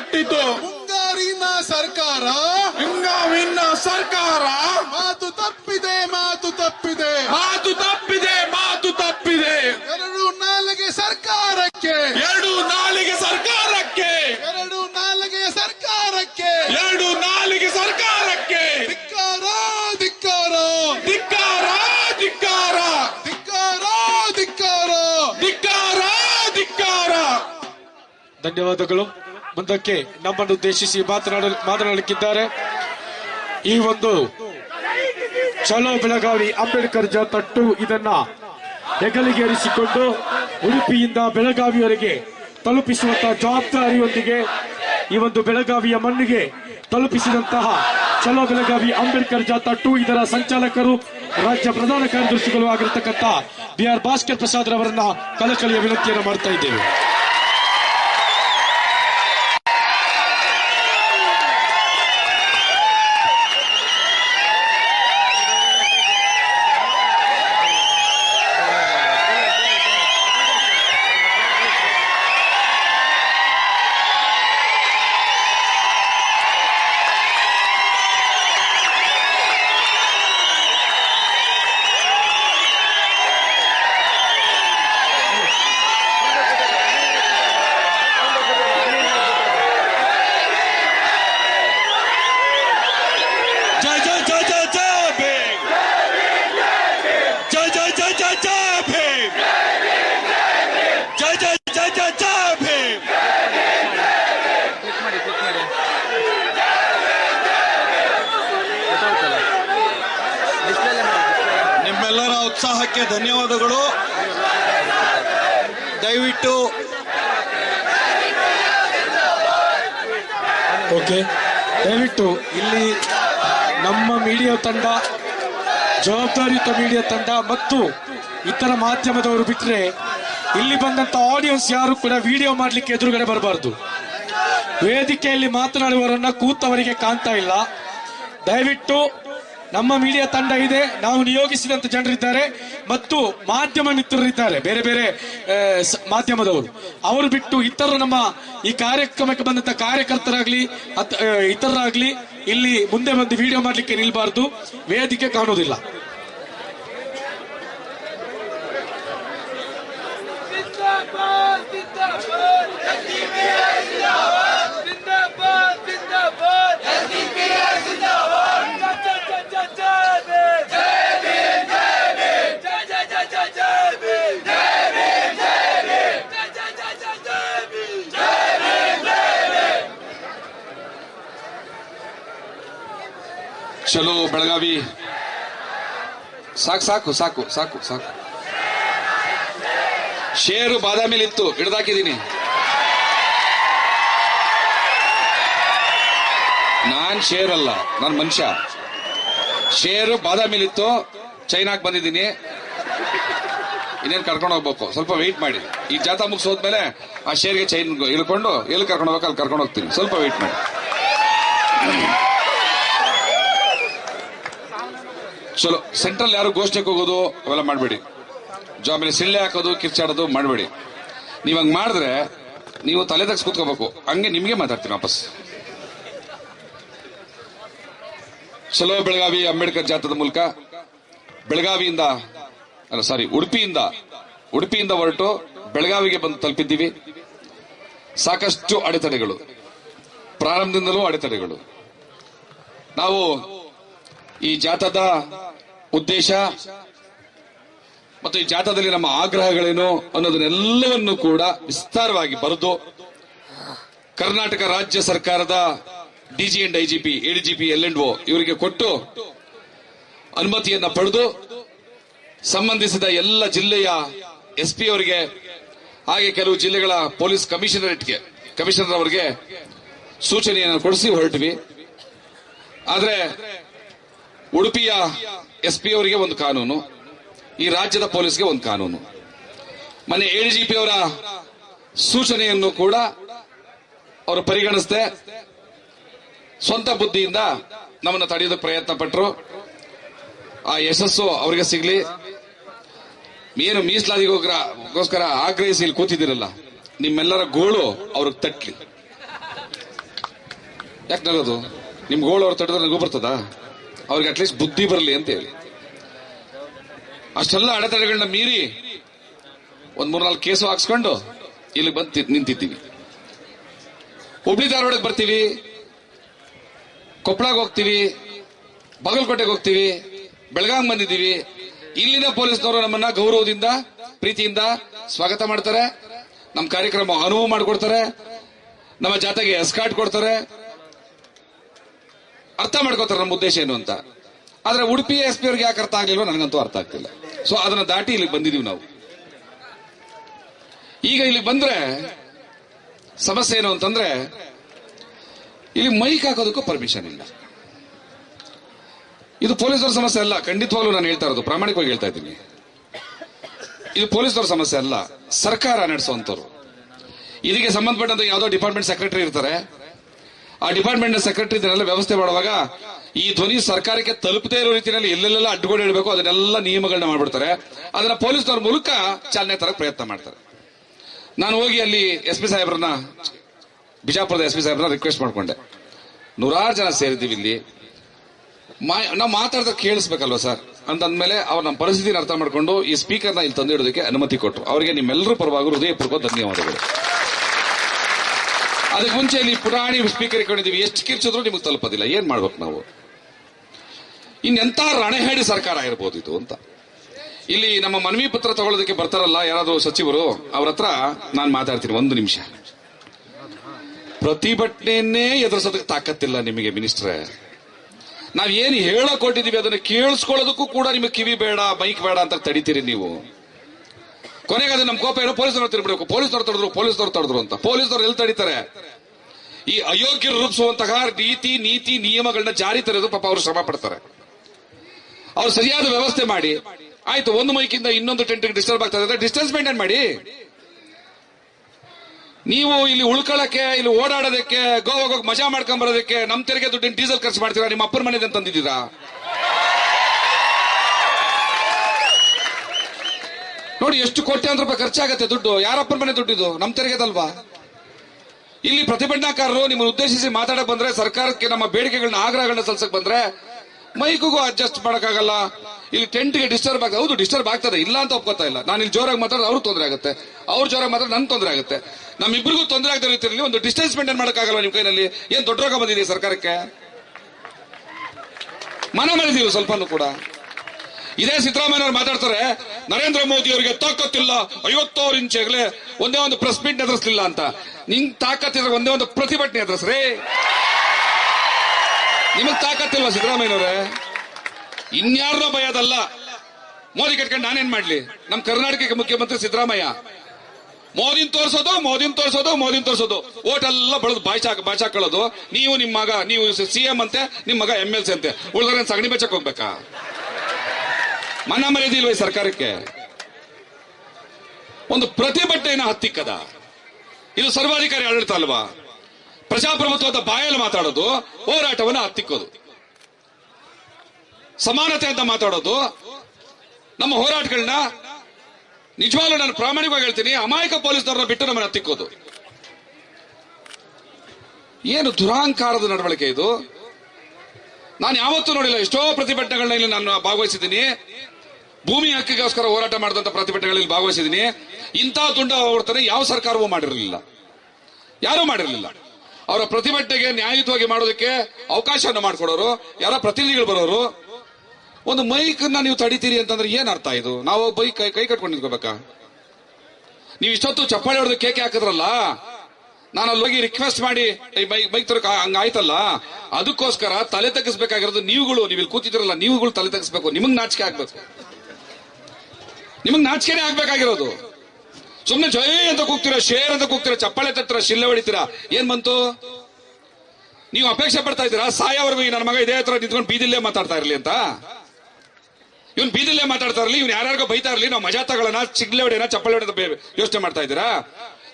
ಕಟ್ಟಿತು. ಮುಂಗಾರಿನ ಸರ್ಕಾರ ಹಿಂಗಾವಿನ ಸರ್ಕಾರ ಮಾತು ತಪ್ಪಿದೆ ಮಾತು ತಪ್ಪಿದೆ. ಮಾತು ತಪ್ಪಿದೆ ಮಾತು ತಪ್ಪಿದೆ. ಎರಡು ನಾಲಿಗೆ ಸರ್ಕಾರಕ್ಕೆ. ಎರಡು ನಾಲಿಗೆ ಸರ್ಕಾರಕ್ಕೆ. ಎರಡು ನಾಲಿಗೆ ಸರ್ಕಾರಕ್ಕೆ. ಎರಡು ನಾಲಿಗೆ ಸರ್ಕಾರಕ್ಕೆ. ಧಿಕ್ಕಾರ. ಧಿಕ್ಕಾರ ಧಿಕ್ಕಾರ. ಧಿಕ್ಕಾರ ಧಿಕ್ಕಾರ. ಧಿಕ್ಕಾರ ಧಿಕ್ಕಾರ. ಧನ್ಯವಾದಗಳು. ಮುಂದಕ್ಕೆ ನಮ್ಮನ್ನು ಉದ್ದೇಶಿಸಿ ಮಾತನಾಡಲು ಮಾತನಾಡಲಿಕ್ಕಿದ್ದಾರೆ. ಈ ಒಂದು ಚಲೋ ಬೆಳಗಾವಿ ಅಂಬೇಡ್ಕರ್ ಜಾತಟ್ಟು ಇದನ್ನ ಹೆಗಲಿಗೇರಿಸಿಕೊಂಡು ಉಡುಪಿಯಿಂದ ಬೆಳಗಾವಿಯವರೆಗೆ ತಲುಪಿಸುವಂತಹ ಜವಾಬ್ದಾರಿಯೊಂದಿಗೆ ಈ ಒಂದು ಬೆಳಗಾವಿಯ ಮಣ್ಣಿಗೆ ತಲುಪಿಸಿದಂತಹ ಚಲೋ ಬೆಳಗಾವಿ ಅಂಬೇಡ್ಕರ್ ಜಾತಟ್ಟು ಇದರ ಸಂಚಾಲಕರು, ರಾಜ್ಯ ಪ್ರಧಾನ ಕಾರ್ಯದರ್ಶಿಗಳು ಆಗಿರತಕ್ಕಂಥ ಬಿ ಆರ್ ಭಾಸ್ಕರ್ ಪ್ರಸಾದ್ ರವರನ್ನ ಕಳಕಳಿಯ ವಿನಂತಿಯನ್ನು ಮಾಡ್ತಾ ಇದ್ದೇವೆ. ಓಕೆ ದಯವಿಟ್ಟು ಇಲ್ಲಿ ನಮ್ಮ ಮೀಡಿಯಾ ತಂಡ, ಜವಾಬ್ದಾರಿಯುತ ಮೀಡಿಯಾ ತಂಡ ಮತ್ತು ಇತರ ಮಾಧ್ಯಮದವರು ಬಿಟ್ಟರೆ ಇಲ್ಲಿ ಬಂದಂತ ಆಡಿಯನ್ಸ್ ಯಾರು ಕೂಡ ವಿಡಿಯೋ ಮಾಡಲಿಕ್ಕೆ ಎದುರುಗಡೆ ಬರಬಾರದು. ವೇದಿಕೆಯಲ್ಲಿ ಮಾತನಾಡುವವರನ್ನ ಕೂತವರಿಗೆ ಕಾಣ್ತಾ ಇಲ್ಲ. ದಯವಿಟ್ಟು ನಮ್ಮ ಮೀಡಿಯಾ ತಂಡ ಇದೆ. ನಾವು ನಿಯೋಗಿಸಿದಂಥ ಜನರಿದ್ದಾರೆ. ಮತ್ತು ಮಾಧ್ಯಮ ಮಿತ್ರರಿದ್ದಾರೆ. ಬೇರೆ ಬೇರೆ ಮಾಧ್ಯಮದವರು. ಅವರು ಬಿಟ್ಟು ಇತರರು ನಮ್ಮ ಈ ಕಾರ್ಯಕ್ರಮಕ್ಕೆ ಬಂದಂತ ಕಾರ್ಯಕರ್ತರಾಗ್ಲಿ ಇತರರಾಗ್ಲಿ ಇಲ್ಲಿ ಮುಂದೆ ಬಂದು ವಿಡಿಯೋ ಮಾಡಲಿಕ್ಕೆ ನಿಲ್ಬಾರ್ದು. ವೇದಿಕೆ ಕಾಣುವುದಿಲ್ಲ. ಜಿಂದಾಬಾದ್ ಜಿಂದಾಬಾದ್ ಜಿಂದಾಬಾದ್ ಜಿಂದಾಬಾದ್ ಚಲೋ ಬೆಳಗಾವಿ. ಸಾಕು ಸಾಕು ಸಾಕು ಸಾಕು ಸಾಕು. ಶೇರು ಬಾದಾಮಿಲಿತ್ತು, ಹಿಡ್ದಾಕಿದ್ದೀನಿ. ನಾನ್ ಶೇರ್ ಅಲ್ಲ ನಾನು ಮನುಷ್ಯ. ಶೇರು ಬಾದಾಮಿಲಿತ್ತು ಚೈನಾಕ್ ಬಂದಿದ್ದೀನಿ. ಇನ್ನೇನ್ ಕರ್ಕೊಂಡು ಹೋಗ್ಬೇಕು? ಸ್ವಲ್ಪ ವೆಯ್ಟ್ ಮಾಡಿ. ಈ ಜಾಥಾ ಮುಗಿಸೋದ್ಮೇಲೆ ಆ ಶೇರ್ಗೆ ಚೈನ್ ಇಳ್ಕೊಂಡು, ಎಲ್ಲಿ ಕರ್ಕೊಂಡು ಹೋಗ್ಬೇಕು, ಅಲ್ಲಿ ಕರ್ಕೊಂಡು ಹೋಗ್ತೀನಿ. ಸ್ವಲ್ಪ ವೆಯ್ಟ್ ಮಾಡಿ. ಚಲೋ ಸೆಂಟ್ರಲ್ ಯಾರು ಗೋಷ್ಠಿಗೆ ಹೋಗೋದು, ಅವೆಲ್ಲ ಮಾಡಬೇಡಿ. ಜೊ, ಆಮೇಲೆ ಸಿಳ್ಳೆ ಹಾಕೋದು, ಕಿರ್ಚಾಡೋದು ಮಾಡಬೇಡಿ. ನೀವು ಹಂಗ್ ಮಾಡಿದ್ರೆ ನೀವು ತಲೆ ತಗ್ಸ್ ಕೂತ್ಕೋಬೇಕು. ಹಂಗೆ ನಿಮಗೆ ಮಾತಾಡ್ತೀನಿ ವಾಪಸ್. ಚಲೋ ಬೆಳಗಾವಿ, ಅಂಬೇಡ್ಕರ್ ಜಾತ್ರದ ಮೂಲಕ ಬೆಳಗಾವಿಯಿಂದ, ಅಲ್ಲ ಸಾರಿ ಉಡುಪಿಯಿಂದ ಉಡುಪಿಯಿಂದ ಹೊರಟು ಬೆಳಗಾವಿಗೆ ಬಂದು ತಲುಪಿದ್ದೀವಿ. ಸಾಕಷ್ಟು ಅಡೆತಡೆಗಳು. ಪ್ರಾರಂಭದಿಂದಲೂ ಅಡೆತಡೆಗಳು. ನಾವು ಈ ಜಾಥಾದ ಉದ್ದೇಶ ಮತ್ತು ಈ ಜಾಥಾದಲ್ಲಿ ನಮ್ಮ ಆಗ್ರಹಗಳೇನು ಅನ್ನೋದನ್ನೆಲ್ಲವನ್ನು ಕೂಡ ವಿಸ್ತಾರವಾಗಿ ಬರೆದು ಕರ್ನಾಟಕ ರಾಜ್ಯ ಸರ್ಕಾರದ DG and IGP, ADGP, L and O ಇವರಿಗೆ ಕೊಟ್ಟು ಅನುಮತಿಯನ್ನ ಪಡೆದು ಸಂಬಂಧಿಸಿದ ಎಲ್ಲ ಜಿಲ್ಲೆಯ ಎಸ್ ಪಿ ಅವರಿಗೆ, ಹಾಗೆ ಕೆಲವು ಜಿಲ್ಲೆಗಳ ಪೊಲೀಸ್ ಕಮಿಷನರೇಟ್ಗೆ, ಕಮಿಷನರ್ ಅವರಿಗೆ ಸೂಚನೆಯನ್ನು ಕೊಡಿಸಿ ಹೊರಟ್ವಿ. ಆದ್ರೆ ಉಡುಪಿಯ ಎಸ್ ಪಿ ಅವರಿಗೆ ಒಂದು ಕಾನೂನು, ಈ ರಾಜ್ಯದ ಪೊಲೀಸ್ಗೆ ಒಂದು ಕಾನೂನು. ಮನೆ ಪಿ ಅವರ ಸೂಚನೆಯನ್ನು ಕೂಡ ಅವರು ಪರಿಗಣಿಸದೆ, ಸ್ವಂತ ಬುದ್ಧಿಯಿಂದ ನಮ್ಮನ್ನು ತಡೆಯೋದಕ್ಕೆ ಪ್ರಯತ್ನ ಪಟ್ಟರು ಆ ಯಶಸ್ಸು ಅವರಿಗೆ ಸಿಗಲಿ. ಏನು ಮೀಸಲಾದಿಗೋಸ್ಕರ ಆಗ್ರಹಿಸಿ ಇಲ್ಲಿ ಕೂತಿದ್ದೀರಲ್ಲ, ನಿಮ್ಮೆಲ್ಲರ ಗೋಳು ಅವ್ರಿಗೆ ತಟ್ಲಿ. ಯಾಕೆ ನಗೋದು? ನಿಮ್ ಗೋಳು ಅವ್ರು ತಡೆದ್ರೆ ನನಗೂ ಬರ್ತದ? ಅವ್ರಿಗೆ ಅಟ್ಲೀಸ್ಟ್ ಬುದ್ಧಿ ಬರಲಿ ಅಂತ ಹೇಳಿ. ಅಷ್ಟೆಲ್ಲ ಅಡೆತಡೆಗಳನ್ನ ಮೀರಿ ಒಂದ್ ಮೂರ್ನಾಲ್ಕು ಕೇಸು ಹಾಕ್ಸ್ಕೊಂಡು ಇಲ್ಲಿ ಬಂದು ನಿಂತಿದ್ದೀವಿ. ಹುಬ್ಳಿ ಧಾರವಾಡಕ್ಕೆ ಬರ್ತೀವಿ ಕೊಪ್ಪಳಗೆ ಹೋಗ್ತೀವಿ, ಬಾಗಲಕೋಟೆಗೆ ಹೋಗ್ತೀವಿ ಬೆಳಗಾಂ ಬಂದಿದ್ದೀವಿ. ಇಲ್ಲಿನ ಪೊಲೀಸ್ನವರು ನಮ್ಮನ್ನ ಗೌರವದಿಂದ, ಪ್ರೀತಿಯಿಂದ ಸ್ವಾಗತ ಮಾಡ್ತಾರೆ. ನಮ್ಮ ಕಾರ್ಯಕ್ರಮ ಅನುವು ಮಾಡಿಕೊಡ್ತಾರೆ. ನಮ್ಮ ಜಾತೆಗೆ ಎಸ್ಕಾಟ್ ಕೊಡ್ತಾರೆ. ಅರ್ಥ ಮಾಡ್ಕೋತಾರೆ ನಮ್ಮ ಉದ್ದೇಶ ಏನು ಅಂತ. ಆದ್ರೆ ಉಡುಪಿ ಎಸ್ ಪಿ ಅವ್ರಿಗೆ ಯಾಕೆ ಅರ್ಥ ಆಗ್ಲಿಲ್ವೋ ನನಗಂತೂ ಅರ್ಥ ಆಗ್ತಿಲ್ಲ. ಸೊ ಅದನ್ನ ದಾಟಿ ಇಲ್ಲಿಗೆ ಬಂದಿದೀವಿ ನಾವು. ಈಗ ಇಲ್ಲಿ ಬಂದ್ರೆ ಸಮಸ್ಯೆ ಏನು ಅಂತಂದ್ರೆ ಇಲ್ಲಿ ಮೈಕ್ ಹಾಕೋದಕ್ಕೂ ಪರ್ಮಿಷನ್ ಇಲ್ಲ. ಇದು ಪೊಲೀಸರ ಸಮಸ್ಯೆ ಅಲ್ಲ, ಖಂಡಿತವಾಗ್ಲೂ ನಾನು ಹೇಳ್ತಾ ಇರೋದು, ಪ್ರಾಮಾಣಿಕವಾಗಿ ಹೇಳ್ತಾ ಇದ್ದೀನಿ. ಇದು ಪೊಲೀಸರ ಸಮಸ್ಯೆ ಅಲ್ಲ, ಸರ್ಕಾರ ನಡೆಸುವಂತವ್ರು ಇದಕ್ಕೆ ಸಂಬಂಧಪಟ್ಟಂತ ಯಾವುದೋ ಡಿಪಾರ್ಟ್ಮೆಂಟ್ ಸೆಕ್ರೆಟರಿ ಇರ್ತಾರೆ ಆ ಡಿಪಾರ್ಟ್ಮೆಂಟ್ ಸೆಕ್ರೆಟರಿ ಇದನ್ನೆಲ್ಲ ವ್ಯವಸ್ಥೆ ಮಾಡುವಾಗ ಈ ಧ್ವನಿ ಸರ್ಕಾರಕ್ಕೆ ತಲುಪದೇ ಇರೋ ರೀತಿಯಲ್ಲಿ ಎಲ್ಲೆಲ್ಲ ಅಡ್ಡುಗಳು ಇಡಬೇಕು, ಅದನ್ನೆಲ್ಲ ನಿಯಮಗಳನ್ನ ಮಾಡ್ಬಿಡ್ತಾರೆ. ಅದನ್ನ ಪೊಲೀಸ್ನವ್ರ ಮೂಲಕ ಚಾಲನೆ ತರಕ್ ಪ್ರಯತ್ನ ಮಾಡ್ತಾರೆ. ನಾನು ಹೋಗಿ ಅಲ್ಲಿ ಎಸ್ ಪಿ ಸಾಹೇಬ್ರನ್ನ, ಬಿಜಾಪುರದ ಎಸ್ ಪಿ ಸಾಹೇಬ್ರನ್ನ ರಿಕ್ವೆಸ್ಟ್ ಮಾಡ್ಕೊಂಡೆ. ನೂರಾರು ಜನ ಸೇರಿದ್ದೀವಿ ಇಲ್ಲಿ. ನಾವು ಮಾತಾಡಿದ್ರೆ ಕೇಳಿಸ್ಬೇಕಲ್ವಾ ಸರ್? ಅಂತಂದ್ಮೇಲೆ ಅವ್ರು ನಮ್ಮ ಪರಿಸ್ಥಿತಿನ ಅರ್ಥ ಮಾಡ್ಕೊಂಡು ಈ ಸ್ಪೀಕರ್ನ ಇಲ್ಲಿ ತಂದಿಡೋದಕ್ಕೆ ಅನುಮತಿ ಕೊಟ್ಟರು ಅವರಿಗೆ ನಿಮ್ಮೆಲ್ಲರೂ ಪರವಾಗಿ ಹೃದಯಪೂರ್ವಕ ಧನ್ಯವಾದಗಳು. ಅದಕ್ಕೆ ಮುಂಚೆ ಇಲ್ಲಿ ಪುರಾಣಿ ಸ್ಪೀಕರ್ ಇಟ್ಕೊಂಡಿದ್ದೀವಿ. ಎಷ್ಟು ಕಿರ್ಚಿದ್ರು ನಿಮಗೆ ತಲುಪೋದಿಲ್ಲ. ಏನ್ ಮಾಡ್ಬೇಕು ನಾವು? ಇನ್ನೆಂತ ರಣಹೇಡಿ ಸರ್ಕಾರ ಇರ್ಬೋದು ಇದು ಅಂತ. ಇಲ್ಲಿ ನಮ್ಮ ಮನವಿ ಪತ್ರ ತಗೊಳ್ಳೋದಕ್ಕೆ ಬರ್ತಾರಲ್ಲ ಯಾರಾದ್ರೂ ಸಚಿವರು, ಅವ್ರ ಹತ್ರ ನಾನು ಮಾತಾಡ್ತೀನಿ ಒಂದು ನಿಮಿಷ. ಪ್ರತಿಭಟನೆಯನ್ನೇ ಎದುರಿಸೋದಕ್ಕೆ ತಾಕತ್ತಿಲ್ಲ ನಿಮಗೆ ಮಿನಿಸ್ಟ್ರೆ. ನಾವ್ ಏನ್ ಹೇಳಕ್ ಕೊಟ್ಟಿದ್ದೀವಿ ಅದನ್ನ ಕೇಳಿಸ್ಕೊಳ್ಳೋದಕ್ಕೂ ಕೂಡ ನಿಮಗೆ ಕಿವಿ ಬೇಡ ಬೈಕ್ ಬೇಡ ಅಂತ ತಡಿತೀರಿ ನೀವು. ಕೊನೆಗೆ ಅದು ನಮ್ಮ ಕೋಪ ಏನೋ ಪೊಲೀಸರು ತಿರ್ಬಿಡ್ಬೇಕು ಪೊಲೀಸರು ತಡೆದ್ರು ಪೊಲೀಸರು ತಡೆದ್ರು ಅಂತ. ಪೊಲೀಸರು ಎಲ್ಲಿ ತಡೀತಾರೆ? ಈ ಅಯೋಗ್ಯರು ರೂಪಿಸುವಂತಹ ರೀತಿ, ನೀತಿ, ನಿಯಮಗಳನ್ನ ಜಾರಿ ತರೋದು ಪಾಪ ಅವರು ಶ್ರಮ ಪಡ್ತಾರೆ. ಅವ್ರು ಸರಿಯಾದ ವ್ಯವಸ್ಥೆ ಮಾಡಿ, ಆಯ್ತು, ಒಂದು ಮೈಕಿಂದ ಇನ್ನೊಂದು ಟೆಂಟ್ಗೆ ಡಿಸ್ಟರ್ಬ್ ಆಗ್ತದೆ ಅಂದ್ರೆ ಡಿಸ್ಟೆನ್ಸ್ ಮೇಂಟೈನ್ ಮಾಡಿ. ನೀವು ಇಲ್ಲಿ ಉಳ್ಕೊಳ್ಳಕ್ಕೆ, ಇಲ್ಲಿ ಓಡಾಡೋದಕ್ಕೆ, ಗೋವಾಗ ಮಜಾ ಮಾಡ್ಕೊಂಡ್ ಬರೋದಕ್ಕೆ, ನಮ್ ತೆರಿಗೆ ದುಡ್ಡಿನ ಡೀಸೆಲ್ ಖರ್ಚು ಮಾಡ್ತೀರಾ, ನಿಮ್ಮ ಅಪ್ಪನ ಮನೆ ತಂದಿದ್ದೀರಾ? ನೋಡಿ ಎಷ್ಟು ಕೋಟ್ಯಾಂತರ ರೂಪಾಯಿ ಖರ್ಚಾಗತ್ತೆ ದುಡ್ಡು. ಯಾರಪ್ಪನ ಮನೆ ದುಡ್ಡಿದು ನಮ್ಮ ತೆರಿಗೆದಲ್ವಾ? ಇಲ್ಲಿ ಪ್ರತಿಭಟನಾಕಾರರು ನಿಮ್ಮನ್ನು ಉದ್ದೇಶಿಸಿ ಮಾತಾಡಕ್ ಬಂದ್ರೆ, ಸರ್ಕಾರಕ್ಕೆ ನಮ್ಮ ಬೇಡಿಕೆಗಳನ್ನ ಆಗ್ರಹಗಳನ್ನ ಸಲ್ಸಕ್ ಬಂದ್ರೆ ಮೈಕಿಗೂ ಅಡ್ಜಸ್ಟ್ ಮಾಡಕ್ಕಾಗಲ್ಲ. ಇಲ್ಲಿ ಟೆಂಟ್ಗೆ ಡಿಸ್ಟರ್ಬ್ ಆಗ, ಹೌದು ಡಿಸ್ಟರ್ಬ್ ಆಗ್ತದೆ. ಇಲ್ಲ ಅಂತ ಒಪ್ಕೋತಾ ಇಲ್ಲ. ನಾನು ಇಲ್ಲಿ ಜೋರಾಗಿ ಮಾತಾಡಿದ್ರೆ ಅವ್ರಿಗೆ ತೊಂದರೆ ಆಗುತ್ತೆ. ಅವ್ರ ಜೋರಾಗಿ ಮಾತಾಡಿದ್ರೆ ನನ್ ತೊಂದರೆ ಆಗುತ್ತೆ. ನಮ್ಮಿಬ್ಬರಿಗೂ ತೊಂದರೆ ಆಗದ ರೀತಿಯಲ್ಲಿ ಒಂದು ಡಿಸ್ಟೆನ್ಸ್ ಮೇಂಟೈನ್ ಮಾಡಕ್ಕಾಗಲ್ಲ ನಿಮ್ ಕೈನಲ್ಲಿ? ಏನ್ ದೊಡ್ಡ ರೋಗ ಬಂದಿದೆ ಸರ್ಕಾರಕ್ಕೆ? ಮನ ಮಾಡಿದೀವಿ ಸ್ವಲ್ಪನೂ ಕೂಡ. ಇದೇ ಸಿದ್ದರಾಮಯ್ಯ ಅವ್ರು ಮಾತಾಡ್ತಾರೆ, ನರೇಂದ್ರ ಮೋದಿ ಅವರಿಗೆ ತಾಕತ್ತಿಲ್ಲ, ಐವತ್ತೋರ್ ಇಂಚ್ ಆಗಲೇ ಒಂದೇ ಒಂದು ಪ್ರೆಸ್ ಮೀಟ್ ಎದುರಿಸಲಿಲ್ಲ ಅಂತ. ನಿಂಗ್ ತಾಕತ್ತಿದ್ರೆ ಒಂದೇ ಒಂದು ಪ್ರತಿಭಟನೆ ಎದುರಿಸ್ರಿ. ನಿಮಗ್ ತಾಕತ್ತಿಲ್ವಾ ಸಿದ್ದರಾಮಯ್ಯನವ್ರೆ? ಭಯ ಭಯದಲ್ಲ ಮೋದಿ ಕಟ್ಕೊಂಡು ನಾನೇನ್ ಮಾಡ್ಲಿ? ನಮ್ ಕರ್ನಾಟಕಕ್ಕೆ ಮುಖ್ಯಮಂತ್ರಿ ಸಿದ್ದರಾಮಯ್ಯ. ಮೋದಿನ್ ತೋರ್ಸೋದು ಮೋದಿನ್ ತೋರ್ಸೋದು ಮೋದಿನ್ ತೋರ್ಸೋದು. ಓಟೆಲ್ಲ ಬಳದು ಬಾಯ್ಚಾಕ್ ಬಾಚಾಕೊಳ್ಳೋದು ನೀವು ನಿಮ್ಮ ಮಗ, ನೀವು ಸಿಎಂ ಅಂತೆ ನಿಮ್ಮ ಮಗ ಎಂ ಎಲ್ ಸಿ ಅಂತೆ. ಉಳಿದ್ರೆ ಸಗಣಿ ಬೆಚ್ಚಕ್ ಹೋಗ್ಬೇಕಾ? ಮನ ಮರ್ಯಾದೆ ಸರ್ಕಾರಕ್ಕೆ? ಒಂದು ಪ್ರತಿಭಟನೆಯನ್ನು ಹತ್ತಿಕ್ಕದ. ಇದು ಸರ್ವಾಧಿಕಾರಿ ಆಡಳಿತ ಅಲ್ವಾ? ಪ್ರಜಾಪ್ರಭುತ್ವದ ಬಾಯಲ್ಲಿ ಮಾತಾಡೋದು, ಹೋರಾಟವನ್ನು ಹತ್ತಿಕ್ಕೋದು. ಸಮಾನತೆ ಅಂತ ಮಾತಾಡೋದು, ನಮ್ಮ ಹೋರಾಟಗಳನ್ನ ನಿಜವಾಗ್ಲೂ ನಾನು ಪ್ರಾಮಾಣಿಕವಾಗಿ ಹೇಳ್ತೀನಿ, ಅಮಾಯಕ ಪೊಲೀಸ್ನವ್ರನ್ನ ಬಿಟ್ಟು ನಮ್ಮನ್ನ ಹತ್ತಿಕ್ಕೋದು. ಏನು ದುರಾಂಕಾರದ ನಡವಳಿಕೆ ಇದು? ನಾನು ಯಾವತ್ತೂ ನೋಡಿಲ್ಲ, ಎಷ್ಟೋ ಪ್ರತಿಭಟನೆಗಳನ್ನ ಇಲ್ಲಿ ನಾನು ಭಾಗವಹಿಸಿದ್ದೀನಿ. ಭೂಮಿ ಹಕ್ಕಿಗೋಸ್ಕರ ಹೋರಾಟ ಮಾಡಿದಂತ ಪ್ರತಿಭಟನೆಗಳಲ್ಲಿ ಭಾಗವಹಿಸಿದ್ದೀನಿ. ಇಂಥ ತುಂಡ ಹೋರಾಟನೆ ಯಾವ ಸರ್ಕಾರವೂ ಮಾಡಿರಲಿಲ್ಲ. ಯಾರೂ ಮಾಡಿರಲಿಲ್ಲ. ಅವರ ಪ್ರತಿಭಟನೆಗೆ ನ್ಯಾಯಯುತವಾಗಿ ಮಾಡೋದಕ್ಕೆ ಅವಕಾಶವನ್ನು ಮಾಡಿಕೊಡೋರು, ಯಾರ ಪ್ರತಿನಿಧಿಗಳು ಬರೋರು. ಒಂದು ಮೈಕ್ ನೀವು ತಡಿತೀರಿ ಅಂತಂದ್ರೆ ಏನ್ ಅರ್ಥ ಇದು? ನಾವು ಬೈಕ್ ಕೈ ಕೈ ಕಟ್ಕೊಂಡು ನಿಂತ್ಕೋಬೇಕಾ? ನೀವು ಇಷ್ಟೊತ್ತು ಚಪ್ಪಾಳೆ ಹೊಡೆದು ಕೇಕೆ ಹಾಕಿದ್ರಲ್ಲ? ನಾನು ಅಲ್ಲಿ ಹೋಗಿ ರಿಕ್ವೆಸ್ಟ್ ಮಾಡಿ ಬೈಕ್ ಬೈಕ್ ತರಕ ಹಂಗಾಯ್ತಲ್ಲ ಅದಕ್ಕೋಸ್ಕರ ತಲೆ ತಗ್ಗಿಸ್ಬೇಕಾಗಿರೋದು ನೀವುಗಳು. ನೀವು ಕೂತಿದ್ರಲ್ಲ ನೀವುಗಳು ತಲೆ ತಗ್ಗಿಸ್ಬೇಕು. ನಿಮಗ್ ನಾಚಿಕೆ ಆಗ್ಬೇಕು. ನಿಮಗ್ ನಾಚಿಕೆನೆ ಆಗ್ಬೇಕಾಗಿರೋದು. ಸುಮ್ಮನೆ ಜೈ ಅಂತ ಕೂಗ್ತೀರಾ, ಶೇರ್ ಅಂತ ಕೂಗ್ತೀರಾ, ಚಪ್ಪಾಳೆ ತತ್ರ, ಶಿಲ್ಲೆ ಹೊಡಿತೀರಾ, ಏನ್ ಬಂತು? ನೀವು ಅಪೇಕ್ಷೆ ಪಡ್ತಾ ಇದ್ದೀರಾ? ಸಾಯವರೆಗೂ ನನ್ನ ಮಗ ಇದೇ ಹತ್ರ ನಿಂತ್ಕೊಂಡು ಬೀದಿಲ್ಲೇ ಮಾತಾಡ್ತಾ ಇರ್ಲಿ ಅಂತ? ಇವನ್ ಬೀದಿಲ್ಲೇ ಮಾತಾಡ್ತಾ ಇರಲಿ, ಇವ್ನು ಯಾರ್ಯಾರಿಗೋ ಬೈತಾ ಇರಲಿ, ನಾವು ಮಜಾ ತಗೊಳ್ಳೋಣ, ಚಿಗ್ಲೆ ಹೊಡೆಯೋಣ, ಚಪ್ಪಳೆ ಹೊಡೆದ ಯೋಚನೆ ಮಾಡ್ತಾ ಇದ್ದೀರಾ?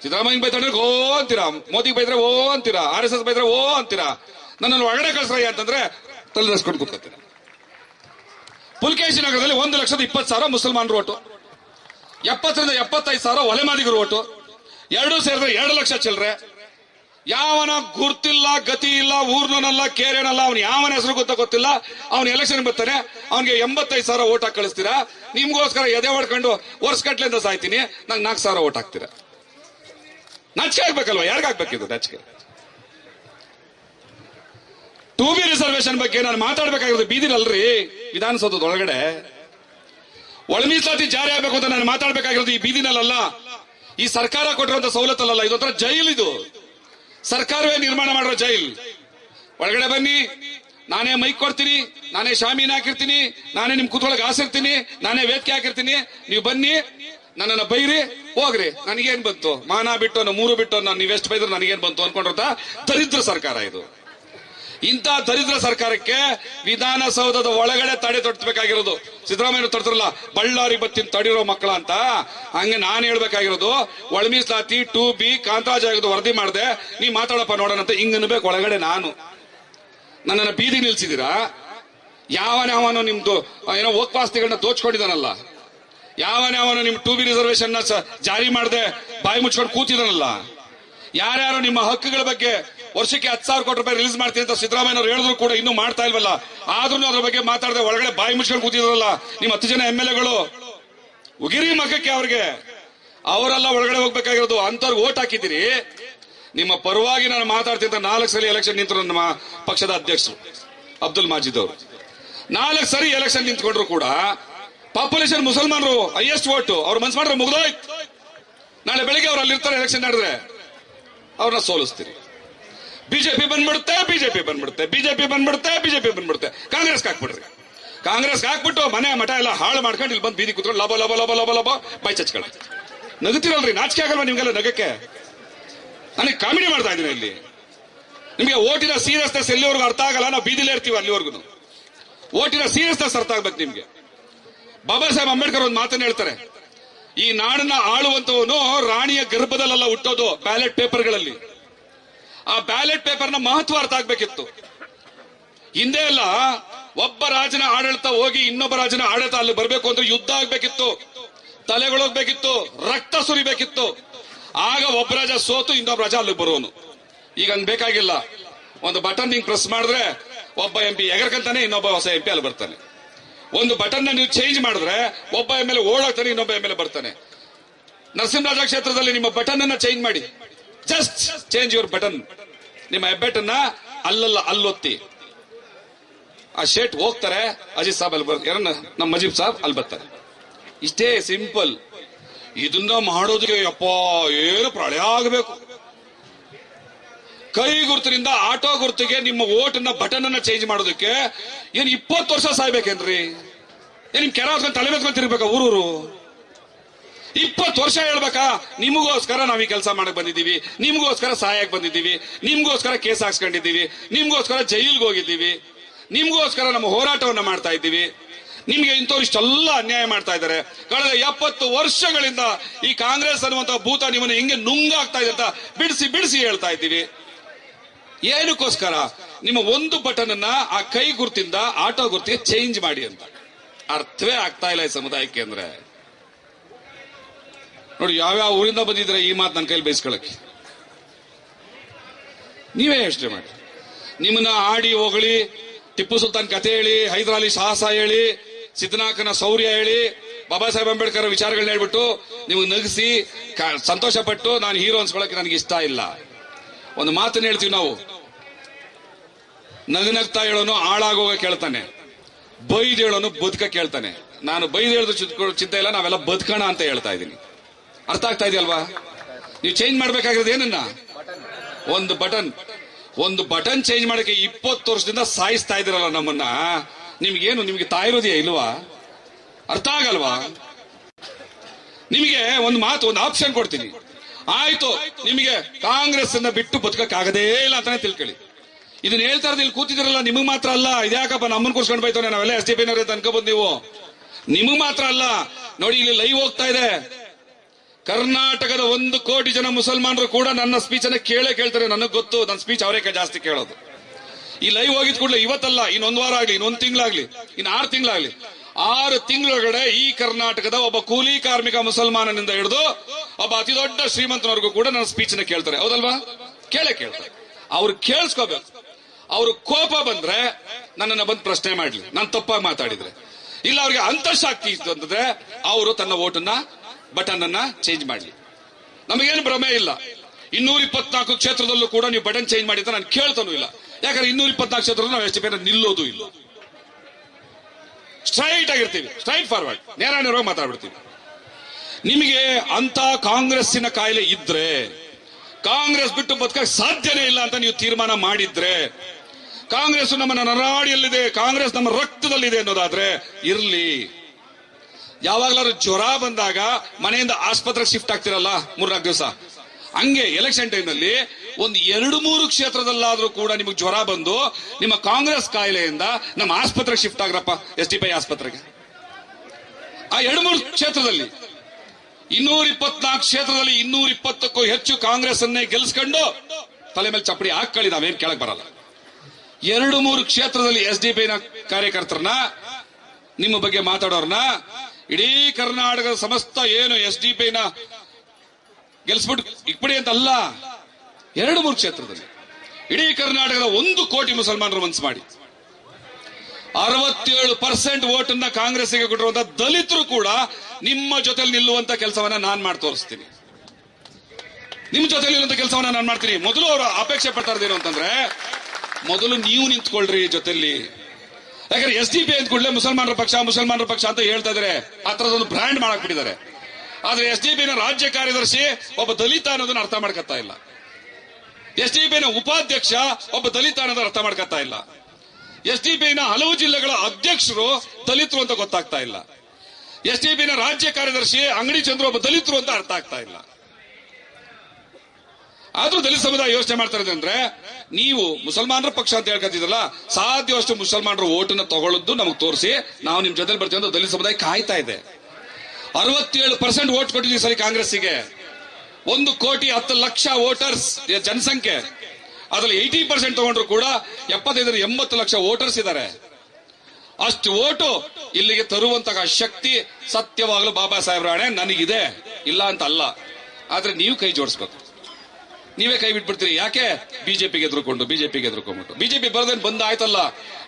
ಸಿದ್ದರಾಮಯ್ಯ ಬೈತಾಡ್ರೆ ಓ ಅಂತೀರಾ ಮೋದಿ ಬೈದ್ರೆ ಓ ಅಂತೀರಾ, ಆರ್ ಎಸ್ ಎಸ್ ಬೈದ್ರೆ ಓ ಅಂತೀರಾ? ನನ್ನನ್ನು ಒಳಗಡೆ ಕಳ್ಸ್ರಯ್ಯ ಅಂತಂದ್ರೆ ತಲೆದರ್ಸ್ಕೊಂಡು ಕೂತ್ಕೊತೀನಿ. ಪುಲ್ಕೇಶಿ ನಗರದಲ್ಲಿ ಒಂದು ಲಕ್ಷದ ಇಪ್ಪತ್ತು ಸಾವಿರ ಮುಸಲ್ಮಾನರು ಓಟು. ಎಪ್ಪತ್ತರಿಂದ ಎಪ್ಪತ್ತೈದು ಸಾವಿರ ಒಲೆ ಮಾದಿಗರು ಓಟು ಎರಡು ಸೇರಿದ್ರೆ ಎರಡು ಲಕ್ಷ ಚಿಲ್ಲರೆ ಯಾವನ ಗುರ್ತಿಲ್ಲ, ಗತಿ ಇಲ್ಲ ಊರ್ನಲ್ಲ ಕೇರೇನಲ್ಲ ಅವ್ನು ಯಾವನ ಹೆಸರು ಗೊತ್ತ ಗೊತ್ತಿಲ್ಲ. ಅವ್ನು ಎಲೆಕ್ಷನ್ ಬರ್ತಾನೆ. ಅವ್ನಿಗೆ ಎಂಬತ್ತೈದು ಸಾವಿರ ಓಟ್ ಹಾಕಿ ಕಳಿಸ್ತೀರಾ ನಿಮ್ಗೋಸ್ಕರ ಎದೆ ಹೊಡ್ಕೊಂಡು ವರ್ಷಗಟ್ಲೆಂದ ಸಾಯ್ತೀನಿ. ನಂಗೆ ನಾಲ್ಕು ಸಾವಿರ ಓಟ್ ಹಾಕ್ತೀರಾ? ನಾಚಿಕೆ ಆಗ್ಬೇಕಲ್ವ? ಯಾರಿಗಾಗ್ಬೇಕಿದು ನಾಚಿಕೆ? ಟೂ ಬಿ ರಿಸರ್ವೇಶನ್ ಬಗ್ಗೆ ನಾನು ಮಾತಾಡ್ಬೇಕಾಗಿರೋದು ಬೀದಿರಲ್ರಿ ವಿಧಾನಸೌಧದ ಒಳಗಡೆ ಒಳ ಮೀಸಲಾತಿ ಜಾರಿ ಆಗಬೇಕು ಅಂತ ನಾನು ಮಾತಾಡ್ಬೇಕಾಗಿರೋದು ಈ ಬೀದಿನಲ್ಲ ಈ ಸರ್ಕಾರ ಕೊಟ್ಟಿರುವಂತ ಸವಲತ್ತಲ್ಲ ಇದೊಂಥರ ಜೈಲ್ ಇದು. ಸರ್ಕಾರವೇ ನಿರ್ಮಾಣ ಮಾಡಿರೋ ಜೈಲ್. ಒಳಗಡೆ ಬನ್ನಿ, ನಾನೇ ಮೈಕ್ ಕೊಡ್ತೀನಿ, ನಾನೇ ಶಾಮೀನ್ ಹಾಕಿರ್ತೀನಿ, ನಾನೇ ನಿಮ್ ಕೂತ್ಕೊಳಕ್ ಹಾಸಿರ್ತೀನಿ ನಾನೇ ವೇದಿಕೆ ಹಾಕಿರ್ತೀನಿ. ನೀವು ಬನ್ನಿ, ನನ್ನನ್ನ ಬೈರಿ, ಹೋಗ್ರಿ. ನನಗೇನ್ ಬಂತು? ಮಾನ ಬಿಟ್ಟು ಮೂರು ಬಿಟ್ಟು ನೀವೆಷ್ಟು ಬೈದ್ರೆ ನನಗೇನ್ ಬಂತು ಅನ್ಕೊಂಡಿರ್ತಾ ದರಿದ್ರ ಸರ್ಕಾರ ಇದು. ಇಂಥ ದರಿದ್ರ ಸರ್ಕಾರಕ್ಕೆ ವಿಧಾನಸೌಧದ ಒಳಗಡೆ ತಡೆ ತೊಡ್ಬೇಕಾಗಿರೋದು ಸಿದ್ದರಾಮಯ್ಯ ತೊಡ್ತಿರಲ್ಲ ಬಳ್ಳಾರಿ ಬತ್ತಿನ ತಡಿರೋ ಮಕ್ಕಳ ಅಂತ. ಹಂಗೆ ನಾನು ಹೇಳ್ಬೇಕಾಗಿರೋದು ಒಳ್ಮೆ ಸಾತಿ ಟು ಬಿ ಕಾಂತರಾಜ್ ಆಗೋದು ವರದಿ ಮಾಡಿದೆ, ನೀ ಮಾತಾಡಪ್ಪ ನೋಡೋಣ ಅಂತ ಹಿಂಗ್ ಅನ್ಬೇಕು ಒಳಗಡೆ ನಾನು. ನನ್ನನ್ನು ಬೀದಿ ನಿಲ್ಸಿದೀರಾ? ಯಾವನ್ಯಾವನು ನಿಮ್ದು, ಏನೋ ಓಕ್ವಾಸ್ತಿಗಳನ್ನ ಯಾವನ ಯಾವನ್ಯಾವನು ನಿಮ್ ಟು ಬಿ ರಿಸರ್ವೇಶನ್ ಜಾರಿ ಮಾಡದೆ, ಬಾಯಿ ಮುಚ್ಕೊಂಡು ಕೂತಿದಾನಲ್ಲ. ಯಾರ್ಯಾರು ನಿಮ್ಮ ಹಕ್ಕುಗಳ ಬಗ್ಗೆ ವರ್ಷಕ್ಕೆ ಹತ್ತು ಸಾವಿರ ಕೋಟಿ ರೂಪಾಯಿ ರಿಲೀಸ್ ಮಾಡ್ತೀನಿ ಅಂತ ಸಿದ್ದರಾಮಯ್ಯ ಹೇಳಿದ್ರು ಕೂಡ ಇನ್ನೂ ಮಾಡ್ತಾ ಇಲ್ವಲ್ಲ? ಆದ್ರೂ ಅದ್ರ ಬಗ್ಗೆ ಮಾತಾಡದೆ ಒಳಗಡೆ ಬಾಯಿ ಮುಚ್ಕೊಂಡು ಕೂತಿದ್ರಲ್ಲ, ನಿಮ್ಮ ಹತ್ತು ಜನ ಎಂ ಎಲ್ ಎಗಳು? ಉಗಿರಿ ಮಗಕ್ಕೆ ಅವ್ರಿಗೆ. ಅವರೆಲ್ಲ ಒಳಗಡೆ ಹೋಗ್ಬೇಕಾಗಿರೋದು, ಅಂತವ್ರಿಗೆ ಓಟ್ ಹಾಕಿದ್ದೀರಿ. ನಿಮ್ಮ ಪರವಾಗಿ ನಾನು ಮಾತಾಡ್ತೀನಿ ಅಂತ ನಾಲ್ಕು ಸಲ ಎಲೆಕ್ಷನ್ ನಿಂತರು ನಮ್ಮ ಪಕ್ಷದ ಅಧ್ಯಕ್ಷರು, ಅಬ್ದುಲ್ ಮಾಜಿದ್ ಅವರು. ನಾಲ್ಕು ಸರಿ ಎಲೆಕ್ಷನ್ ನಿಂತ್ಕೊಂಡ್ರು ಕೂಡ ಪಾಪ್ಯುಲೇಷನ್ ಮುಸಲ್ಮಾನರು ಹೈಯೆಸ್ಟ್ ಓಟ್ ಅವ್ರು ಮನ್ಸು ಮಾಡ್ರೆ ಮುಗ್ದೋಯ್ತು. ನಾಳೆ ಬೆಳಿಗ್ಗೆ ಅವ್ರು ಅಲ್ಲಿರ್ತಾರೆ, ಎಲೆಕ್ಷನ್ ನಡೆದ್ರೆ. ಅವ್ರನ್ನ ಸೋಲಿಸ್ತೀರಿ. ಬಿಜೆಪಿ ಬಂದ್ಬಿಡುತ್ತೆ ಬಿಜೆಪಿ ಬಂದ್ಬಿಡುತ್ತೆ ಬಿಜೆಪಿ ಬಂದ್ಬಿಡುತ್ತೆ ಬಿಜೆಪಿ ಬಂದ್ಬಿಡುತ್ತೆ. ಕಾಂಗ್ರೆಸ್ ಹಾಕ್ಬಿಡ್ರಿ. ಕಾಂಗ್ರೆಸ್ ಹಾಕ್ಬಿಟ್ಟು ಮನೆ, ಮಠ ಎಲ್ಲ ಹಾಳು ಮಾಡ್ಕೊಂಡು ಇಲ್ಲಿ ಬಂದು ಬೀದಿ ಕೂತ್ಕೊಂಡು ಲಬ ಲಬ ಲಬ ಲಬ ಲಬ, ಬೈ ಚಚ್ಕೊಳ್ಳ ನಗುತ್ತಿರಲ್ರಿ, ನಾಚಿಕೆ ಆಗಲ್ವಾ ನಿಮ್ಗೆಲ್ಲ ನಗಕ್ಕೆ? ನನಗೆ ಕಾಮಿಡಿ ಮಾಡ್ತಾ ಇದ್ದೀನಿ ಇಲ್ಲಿ. ನಿಮಗೆ ಓಟಿನ ಸೀರಿಯಸ್ನೆಸ್ ಎಲ್ಲಿವರೆಗೂ ಅರ್ಥ ಆಗಲ್ಲ, ನಾವು ಬೀದಿಲೇ ಇರ್ತೀವಿ ಅಲ್ಲಿವರೆಗೂ. ಓಟಿನ ಸೀರಿಯಸ್ನೆಸ್ ಅರ್ಥ ಆಗ್ಬೇಕು ನಿಮ್ಗೆ. ಬಾಬಾ ಸಾಹೇಬ್ ಅಂಬೇಡ್ಕರ್ ಒಂದು ಮಾತನ್ನ ಹೇಳ್ತಾರೆ. ಈ ನಾಡನ್ನ ಆಳುವಂತವನು ರಾಣಿಯ ಗರ್ಭದಲ್ಲೆಲ್ಲ ಹುಟ್ಟೋದು ಬ್ಯಾಲೆಟ್ ಪೇಪರ್ಗಳಲ್ಲಿ. ಆ ಬ್ಯಾಲೆಟ್ ಪೇಪರ್ನ ಮಹತ್ವ ಅರ್ಥ ಆಗ್ಬೇಕಿತ್ತು. ಹಿಂದೆ ಎಲ್ಲ ಒಬ್ಬ ರಾಜನ ಆಡಳಿತ ಹೋಗಿ ಇನ್ನೊಬ್ಬ ರಾಜನ ಆಡಳಿತ ಅಲ್ಲಿ ಬರಬೇಕು ಅಂದ್ರೆ ಯುದ್ಧ ಆಗ್ಬೇಕಿತ್ತು. ತಲೆಗಳೋಗ್ಬೇಕಿತ್ತು ರಕ್ತ ಸುರಿಬೇಕಿತ್ತು. ಆಗ ಒಬ್ಬ ರಾಜ ಸೋತು, ಇನ್ನೊಬ್ಬ ರಾಜ ಅಲ್ಲಿ ಬರೋನು ಈಗ ಹಂಗ್ ಬೇಕಾಗಿಲ್ಲ. ಒಂದು ಬಟನ್ ಹಿಂಗ್ ಪ್ರೆಸ್ ಮಾಡಿದ್ರೆ ಒಬ್ಬ ಎಂ ಪಿ ಎಗರ್ಕಂತಾನೆ, ಇನ್ನೊಬ್ಬ ಹೊಸ ಎಂ ಪಿ ಅಲ್ಲಿ ಬರ್ತಾನೆ. ಒಂದು ಬಟನ್ ನೀವು ಚೇಂಜ್ ಮಾಡಿದ್ರೆ ಒಬ್ಬ ಎಂ ಎಲ್ ಓಡಾಗ್ತಾನೆ ಇನ್ನೊಬ್ಬ ಎಂ ಎಲ್ ಬರ್ತಾನೆ. ನರಸಿಂಹರಾಜ ಕ್ಷೇತ್ರದಲ್ಲಿ ನಿಮ್ಮ ಬಟನ್ ಅನ್ನ ಚೇಂಜ್ ಮಾಡಿ. ಜಸ್ಟ್ ಚೇಂಜ್ ಯುವರ್ ಬಟನ್ ನಿಮ್ಮ ಹೆಬ್ಬೆಟ್ಟನ್ನ ಅಲ್ಲಲ್ಲ ಅಲ್ಲೊತ್ತಿ. ಆ ಶೇಟ್ ಹೋಗ್ತಾರೆ ಅಜಿತ್ ಸಾಬ್ ಅಲ್ಲಿ ಬರ್ತಾರೆ ನಮ್ಮ ಅಜೀಬ್ ಸಾಬ್ ಅಲ್ಲಿ ಬರ್ತಾರೆ. ಇಷ್ಟೇ ಸಿಂಪಲ್. ಇದನ್ನ ಮಾಡೋದಕ್ಕೆ ಯಪ್ಪ, ಏನು ಪ್ರಳಯ ಆಗಬೇಕು. ಕೈ ಗುರುತಿನಿಂದ ಆಟೋ ಗುರುತಿಗೆ ನಿಮ್ಮ ಓಟನ್ನ ಬಟನ್ ಅನ್ನ ಚೇಂಜ್ ಮಾಡೋದಕ್ಕೆ ಏನು ಇಪ್ಪತ್ತು ವರ್ಷ ಸಾಯ್ಬೇಕೇನ್ರಿ? ಏನ್ ನಿಮ್ ಕೆರ ತಲೆ ಮೇಲೆ ತಿರ್ಬೇಕಾ ಊರೂರು? ಇಪ್ಪತ್ತು ವರ್ಷ ಹೇಳ್ಬೇಕಾ? ನಿಮಗೋಸ್ಕರ ನಾವು ಈ ಕೆಲಸ ಮಾಡಕ್ ಬಂದಿದ್ದೀವಿ. ನಿಮ್ಗೋಸ್ಕರ ಸಹಾಯಕ್ಕೆ ಬಂದಿದ್ದೀವಿ. ನಿಮ್ಗೋಸ್ಕರ ಕೇಸ್ ಹಾಕ್ಸ್ಕೊಂಡಿದ್ದೀವಿ. ನಿಮ್ಗೋಸ್ಕರ ಜೈಲಿಗೆ ಹೋಗಿದ್ದೀವಿ. ನಿಮ್ಗೋಸ್ಕರ ನಮ್ಮ ಹೋರಾಟವನ್ನ ಮಾಡ್ತಾ ಇದ್ದೀವಿ. ನಿಮ್ಗೆ ಇಂಥವ್ರು ಇಷ್ಟೆಲ್ಲ ಅನ್ಯಾಯ ಮಾಡ್ತಾ ಇದ್ದಾರೆ. ಕಳೆದ ಎಪ್ಪತ್ತು ವರ್ಷಗಳಿಂದ ಈ ಕಾಂಗ್ರೆಸ್ ಅನ್ನುವಂತ ಭೂತ ನಿಮ್ಮನ್ನ ಹೆಂಗೆ ನುಂಗಾಗ್ತಾ ಇದೆ ಅಂತ ಬಿಡಿಸಿ ಬಿಡಿಸಿ ಹೇಳ್ತಾ ಇದ್ದೀವಿ. ಏನಕ್ಕೋಸ್ಕರ? ನಿಮ್ಮ ಒಂದು ಬಟನ್ ಆ ಕೈ ಗುರ್ತಿಂದ ಆಟೋ ಗುರ್ತಿಗೆ ಚೇಂಜ್ ಮಾಡಿ ಅಂತ. ಅರ್ಥವೇ ಆಗ್ತಾ ಇಲ್ಲ ಈ ಸಮುದಾಯಕ್ಕೆ ಅಂದ್ರೆ. ನೋಡಿ, ಯಾವ್ಯಾವ ಊರಿಂದ ಬಂದಿದ್ರೆ ಈ ಮಾತು ನನ್ನ ಕೈಲಿ ಬಯಸ್ಕೊಳಕ್ಕೆ? ನೀವೇ ಯೋಚನೆ ಮಾಡಿ. ನಿಮ್ಮನ್ನ ಆಡಿ ಹೊಗಳಿ, ಟಿಪ್ಪು ಸುಲ್ತಾನ್ ಕತೆ ಹೇಳಿ ಹೈದರಾಲಿ ಸಾಹಸ ಹೇಳಿ ಸಿದ್ದನಾಕನ ಶೌರ್ಯ ಹೇಳಿ, ಬಾಬಾ ಸಾಹೇಬ್ ಅಂಬೇಡ್ಕರ್ ವಿಚಾರಗಳನ್ನ ಹೇಳ್ಬಿಟ್ಟು ನೀವು ನಗಿಸಿ ಸಂತೋಷ ಪಟ್ಟು ನಾನು ಹೀರೋ ಅನ್ಸ್ಕೊಳಕ್ಕೆ ನನಗೆ ಇಷ್ಟ ಇಲ್ಲ. ಒಂದು ಮಾತನ್ನ ಹೇಳ್ತೀವಿ ನಾವು. ನಗನಗ್ತಾ ಹೇಳೋನು ಹಾಳಾಗೋಗ ಕೇಳ್ತಾನೆ. ಬೈದ್ ಹೇಳೋನು ಬದುಕ ಕೇಳ್ತಾನೆ. ನಾನು ಬೈದ್ ಹೇಳಿದ್ರು ಚಿಂತೆ ಇಲ್ಲ, ನಾವೆಲ್ಲ ಬದುಕೋಣ ಅಂತ ಹೇಳ್ತಾ ಇದ್ದೀನಿ. ಅರ್ಥ ಆಗ್ತಾ ಇದೆಯಲ್ವಾ? ನೀವು ಚೇಂಜ್ ಮಾಡ್ಬೇಕಾಗಿರೋದು ಏನನ್ನ? ಒಂದು ಬಟನ್. ಒಂದು ಬಟನ್ ಚೇಂಜ್ ಮಾಡಕ್ಕೆ ಇಪ್ಪತ್ತು ವರ್ಷದಿಂದ ಸಾಯಿಸ್ತಾ ಇದ್ದೀರಲ್ಲ ನಮ್ಮನ್ನ. ನಿಮ್ಗೇನು, ನಿಮ್ಗೆ ತಾಯಿರೋದಿಯಾ ಇಲ್ವಾ? ಅರ್ಥ ಆಗಲ್ವಾ? ನಿಮಗೆ ಒಂದು ಮಾತು, ಒಂದು ಆಪ್ಷನ್ ಕೊಡ್ತೀನಿ. ಆಯ್ತು, ನಿಮಗೆ ಕಾಂಗ್ರೆಸ್ ಅನ್ನ ಬಿಟ್ಟು ಬದುಕಕ್ಕಾಗದೇ ಇಲ್ಲ ಅಂತಾನೆ ತಿಳ್ಕೊಳ್ಳಿ. ಇದನ್ನ ಹೇಳ್ತಾ ಇಲ್ಲಿ ಕೂತಿದಿರಲ್ಲ ನಿಮಗ್ ಮಾತ್ರ ಅಲ್ಲ. ಇದ್ಯಾಕಪ್ಪ ನಮ್ಮನ್ನ ಕೂರ್ಸ್ಕೊಂಡು ಬೈತಾನೆ ನಾವೆಲ್ಲ ಎಸ್ ಡಿ ಪಿ ಅಂತ ಅನ್ಕೋಬಹುದು ನೀವು. ನಿಮಗ್ ಮಾತ್ರ ಅಲ್ಲ. ನೋಡಿ, ಇಲ್ಲಿ ಲೈವ್ ಹೋಗ್ತಾ ಇದೆ. ಕರ್ನಾಟಕದ ಒಂದು ಕೋಟಿ ಜನ ಮುಸಲ್ಮಾನರು ಕೂಡ ನನ್ನ ಸ್ಪೀಚ್ ಅನ್ನ ಕೇಳೇ ಕೇಳ್ತಾರೆ. ನನಗೆ ಗೊತ್ತು ನನ್ನ ಸ್ಪೀಚ್ ಅವರೇ ಜಾಸ್ತಿ ಕೇಳೋದು. ಈ ಲೈವ್ ಹೋಗಿದ್ ಕೂಡಲೇ ಇವತ್ತಲ್ಲ, ಇನ್ನೊಂದು ವಾರ ಆಗ್ಲಿ, ಇನ್ನೊಂದು ತಿಂಗಳಾಗ್ಲಿ ಇನ್ನು ಆರು ತಿಂಗಳಾಗ್ಲಿ, ಆರು ತಿಂಗಳೊಳಗಡೆ ಈ ಕರ್ನಾಟಕದ ಒಬ್ಬ ಕೂಲಿ ಕಾರ್ಮಿಕ ಮುಸಲ್ಮಾನನಿಂದ ಹಿಡಿದು ಒಬ್ಬ ಅತಿ ದೊಡ್ಡ ಶ್ರೀಮಂತನವರೆಗೂ ಕೂಡ ನನ್ನ ಸ್ಪೀಚ್ನ ಕೇಳ್ತಾರೆ. ಹೌದಲ್ವಾ? ಕೇಳೇ ಕೇಳ್ತಾರೆ. ಅವ್ರು ಕೇಳಿಸ್ಕೋಬೇಕು. ಅವ್ರ ಕೋಪ ಬಂದ್ರೆ ನನ್ನನ್ನ ಬಂದು ಪ್ರಶ್ನೆ ಮಾಡ್ಲಿ. ನಾನು ತಪ್ಪಾಗಿ ಮಾತಾಡಿದ್ರೆ. ಇಲ್ಲ, ಅವ್ರಿಗೆ ಅಂತಃಶಕ್ತಿ ಇತ್ತು ಅಂತಂದ್ರೆ, ಅವರು ತನ್ನ ಓಟನ್ನ ಬಟನ್ ಅನ್ನ ಚೇಂಜ್ ಮಾಡಲಿ. ನಮಗೇನು ಭ್ರಮೆ ಇಲ್ಲ. ಇನ್ನೂರ ಇಪ್ಪತ್ನಾಲ್ಕು ಕ್ಷೇತ್ರದಲ್ಲೂ ಕೂಡ ನೀವು ಬಟನ್ ಚೇಂಜ್ ಮಾಡಿದ್ರೆ ನಾನು ಕೇಳ್ತಾನೂ ಇಲ್ಲ. ಯಾಕಂದ್ರೆ ಇನ್ನೂರ ಇಪ್ಪತ್ನಾಲ್ಕು ಕ್ಷೇತ್ರದಲ್ಲಿ ನಾವು ಎಷ್ಟು ಬೇರೆ ನಿಲ್ಲೋದು ಇಲ್ಲ. ಸ್ಟ್ರೈಟ್ ಆಗಿರ್ತೀವಿ. ಸ್ಟ್ರೈಟ್ ಫಾರ್ವರ್ಡ್ ನೇರ ನೇರವಾಗಿ ಮಾತಾಡ್ಬಿಡ್ತೀವಿ. ನಿಮಗೆ ಅಂತ ಕಾಂಗ್ರೆಸ್ಸಿನ ಕಾಯಿಲೆ ಇದ್ರೆ, ಕಾಂಗ್ರೆಸ್ ಬಿಟ್ಟು ಬದುಕಕ್ಕೆ ಸಾಧ್ಯನೇ ಇಲ್ಲ ಅಂತ ನೀವು ತೀರ್ಮಾನ ಮಾಡಿದ್ರೆ ಕಾಂಗ್ರೆಸ್ ನಮ್ಮ ನರಾಡಿಯಲ್ಲಿದೆ, ಕಾಂಗ್ರೆಸ್ ನಮ್ಮ ರಕ್ತದಲ್ಲಿದೆ ಅನ್ನೋದಾದ್ರೆ ಇರ್ಲಿ. ಯಾವಾಗ್ಲಾದ್ರು ಜ್ವರ ಬಂದಾಗ ಮನೆಯಿಂದ ಆಸ್ಪತ್ರೆಗೆ ಶಿಫ್ಟ್ ಆಗ್ತಿರಲ್ಲ ಮೂರ್ನಾಲ್ಕು ದಿವಸ. ಹಂಗೆ ಎಲೆಕ್ಷನ್ ಟೈಮ್ನಲ್ಲಿ ಒಂದು ಎರಡು ಮೂರು ಕ್ಷೇತ್ರದಲ್ಲಾದ್ರೂ ಕೂಡ ನಿಮಗೆ ಜ್ವರ ಬಂದು ನಿಮ್ಮ ಕಾಂಗ್ರೆಸ್ ಕಾಯಿಲೆಯಿಂದ ನಮ್ಮ ಆಸ್ಪತ್ರೆಗೆ ಶಿಫ್ಟ್ ಆಗ್ರಪ್ಪ ಎಸ್ ಡಿ ಪೈ ಆಸ್ಪತ್ರೆಗೆ. ಆ ಎರಡು ಮೂರು ಕ್ಷೇತ್ರದಲ್ಲಿ ಇನ್ನೂರ ಇಪ್ಪತ್ನಾಲ್ಕು ಕ್ಷೇತ್ರದಲ್ಲಿ ಇನ್ನೂರ ಇಪ್ಪತ್ತಕ್ಕೂ ಹೆಚ್ಚು ಕಾಂಗ್ರೆಸ್ ಅನ್ನೇ ಗೆಲ್ಸ್ಕೊಂಡು ತಲೆ ಮೇಲೆ ಚಪ್ಪಡಿ ಹಾಕೊಳ್ಳಿ ನಾವೇನ್ ಕೆಳಗೆ ಬರಲ್ಲ. ಎರಡು ಮೂರು ಕ್ಷೇತ್ರದಲ್ಲಿ ಎಸ್ ಡಿ ನ ಕಾರ್ಯಕರ್ತರನ್ನ, ನಿಮ್ಮ ಬಗ್ಗೆ ಮಾತಾಡೋರ್ನ ಇಡೀ ಕರ್ನಾಟಕದ ಸಮಸ್ತ ಏನು ಎಸ್ ಡಿ ಪಿನ ಗೆಲ್ಸ್ಬಿಟ್ಟು ಇಕ್ಬಿಡಿ ಅಂತ ಅಲ್ಲ ಎರಡು ಮೂರು ಕ್ಷೇತ್ರದಲ್ಲಿ. ಇಡೀ ಕರ್ನಾಟಕದ ಒಂದು ಕೋಟಿ ಮುಸಲ್ಮಾನರು ಮನಸ್ಸು ಮಾಡಿ. ಅರವತ್ತೇಳು ಪರ್ಸೆಂಟ್ ವೋಟ್ ಅನ್ನ ಕಾಂಗ್ರೆಸ್ಗೆ ಕೊಟ್ಟಿರುವಂತ ದಲಿತರು ಕೂಡ ನಿಮ್ಮ ಜೊತೆ ನಿಲ್ಲುವಂತ ಕೆಲಸವನ್ನ ನಾನ್ ಮಾಡಿ ತೋರಿಸ್ತೀನಿ. ನಿಮ್ ಜೊತೆ ನಿಲ್ಲುವಂತ ಕೆಲಸವನ್ನ ನಾನು ಮಾಡ್ತೀನಿ. ಮೊದಲು ಅವರು ಅಪೇಕ್ಷೆ ಪಡ್ತಾ ಇರೋದೇನು ಅಂತಂದ್ರೆ, ಮೊದಲು ನೀವು ನಿಂತ್ಕೊಳ್ರಿ ಜೊತೆಲಿ. ಯಾಕಂದ್ರೆ ಎಸ್ ಡಿ ಪಿ ಅಂತ ಕೂಡಲೇ ಮುಸಲ್ಮಾನರ ಪಕ್ಷ ಮುಸಲ್ಮಾನರ ಪಕ್ಷ ಅಂತ ಹೇಳ್ತಾ ಇದಾರೆ. ಆ ಬ್ರ್ಯಾಂಡ್ ಮಾಡಕ್ ಬಿಟ್ಟಿದ್ದಾರೆ ಆದ್ರೆ ಎಸ್ ಡಿ ನ ರಾಜ್ಯ ಕಾರ್ಯದರ್ಶಿ ಒಬ್ಬ ದಲಿತ ಅನ್ನೋದನ್ನ ಅರ್ಥ ಮಾಡ್ಕತ್ತಾ ಇಲ್ಲ. ಎಸ್ ಡಿ ನ ಉಪಾಧ್ಯಕ್ಷ ಒಬ್ಬ ದಲಿತ ಅನ್ನೋದನ್ನ ಅರ್ಥ ಮಾಡ್ಕತ್ತಾ ಇಲ್ಲ. ಎಸ್ ಡಿ ನ ಹಲವು ಜಿಲ್ಲೆಗಳ ಅಧ್ಯಕ್ಷರು ದಲಿತರು ಅಂತ ಗೊತ್ತಾಗ್ತಾ ಇಲ್ಲ. ಎಸ್ ಡಿ ನ ರಾಜ್ಯ ಕಾರ್ಯದರ್ಶಿ ಅಂಗಡಿ ಚಂದ್ರ ಒಬ್ಬ ದಲಿತರು ಅಂತ ಅರ್ಥ ಆಗ್ತಾ ಇಲ್ಲ. ಆದ್ರೂ ದಲಿತ ಸಮುದಾಯ ಯೋಚನೆ ಮಾಡ್ತಾ ಅಂದ್ರೆ ನೀವು ಮುಸಲ್ಮಾನರ ಪಕ್ಷ ಅಂತ ಹೇಳ್ಕೊತಿದ್ರಲ್ಲ ಸಾಧ್ಯವಷ್ಟು ಮುಸಲ್ಮಾನರ ಓಟನ್ನ ತಗೊಳ್ಳೋದು ನಮಗೆ ತೋರಿಸಿ, ನಾವು ನಿಮ್ ಜೊತೆ ಬರ್ತೀವಿ ಅಂತ ದಲಿತ ಸಮುದಾಯ ಕಾಯ್ತಾ ಇದೆ. ಅರವತ್ತೇಳು ಪರ್ಸೆಂಟ್ ಓಟ್ ಕೊಟ್ಟಿದ್ದೀವಿ ಸರಿ ಕಾಂಗ್ರೆಸ್ಸಿಗೆ. ಒಂದು ಕೋಟಿ ಹತ್ತು ಲಕ್ಷ ವೋಟರ್ಸ್ ಜನಸಂಖ್ಯೆ. ಅದ್ರಲ್ಲಿ ಏಯ್ಟಿ ಪರ್ಸೆಂಟ್ ತಗೊಂಡ್ರು ಕೂಡ ಎಪ್ಪತ್ತೈದರ ಎಂಬತ್ತು ಲಕ್ಷ ವೋಟರ್ಸ್ ಇದ್ದಾರೆ ಅಷ್ಟು ಓಟು ಇಲ್ಲಿಗೆ ತರುವಂತಹ ಶಕ್ತಿ ಸತ್ಯವಾಗಲು ಬಾಬಾ ಸಾಹೇಬ್ರಾಣೆ ನನಗಿದೆ. ಇಲ್ಲ ಅಂತ ಅಲ್ಲ. ಆದ್ರೆ ನೀವು ಕೈ ಜೋಡಿಸ್ಬೇಕು. ನೀವೇ ಕೈ ಬಿಟ್ಬಿಡ್ತೀರಿ. ಯಾಕೆ? ಬಿಜೆಪಿಗೆ ಎದುರುಕೊಂಡು, ಬಿಜೆಪಿಗೆ ಎದುರುಕೊಂಡ್ಬಿಟ್ಟು. ಬಿಜೆಪಿ ಬರದೇನ್ ಬಂದ ಆಯ್ತಲ್ಲ?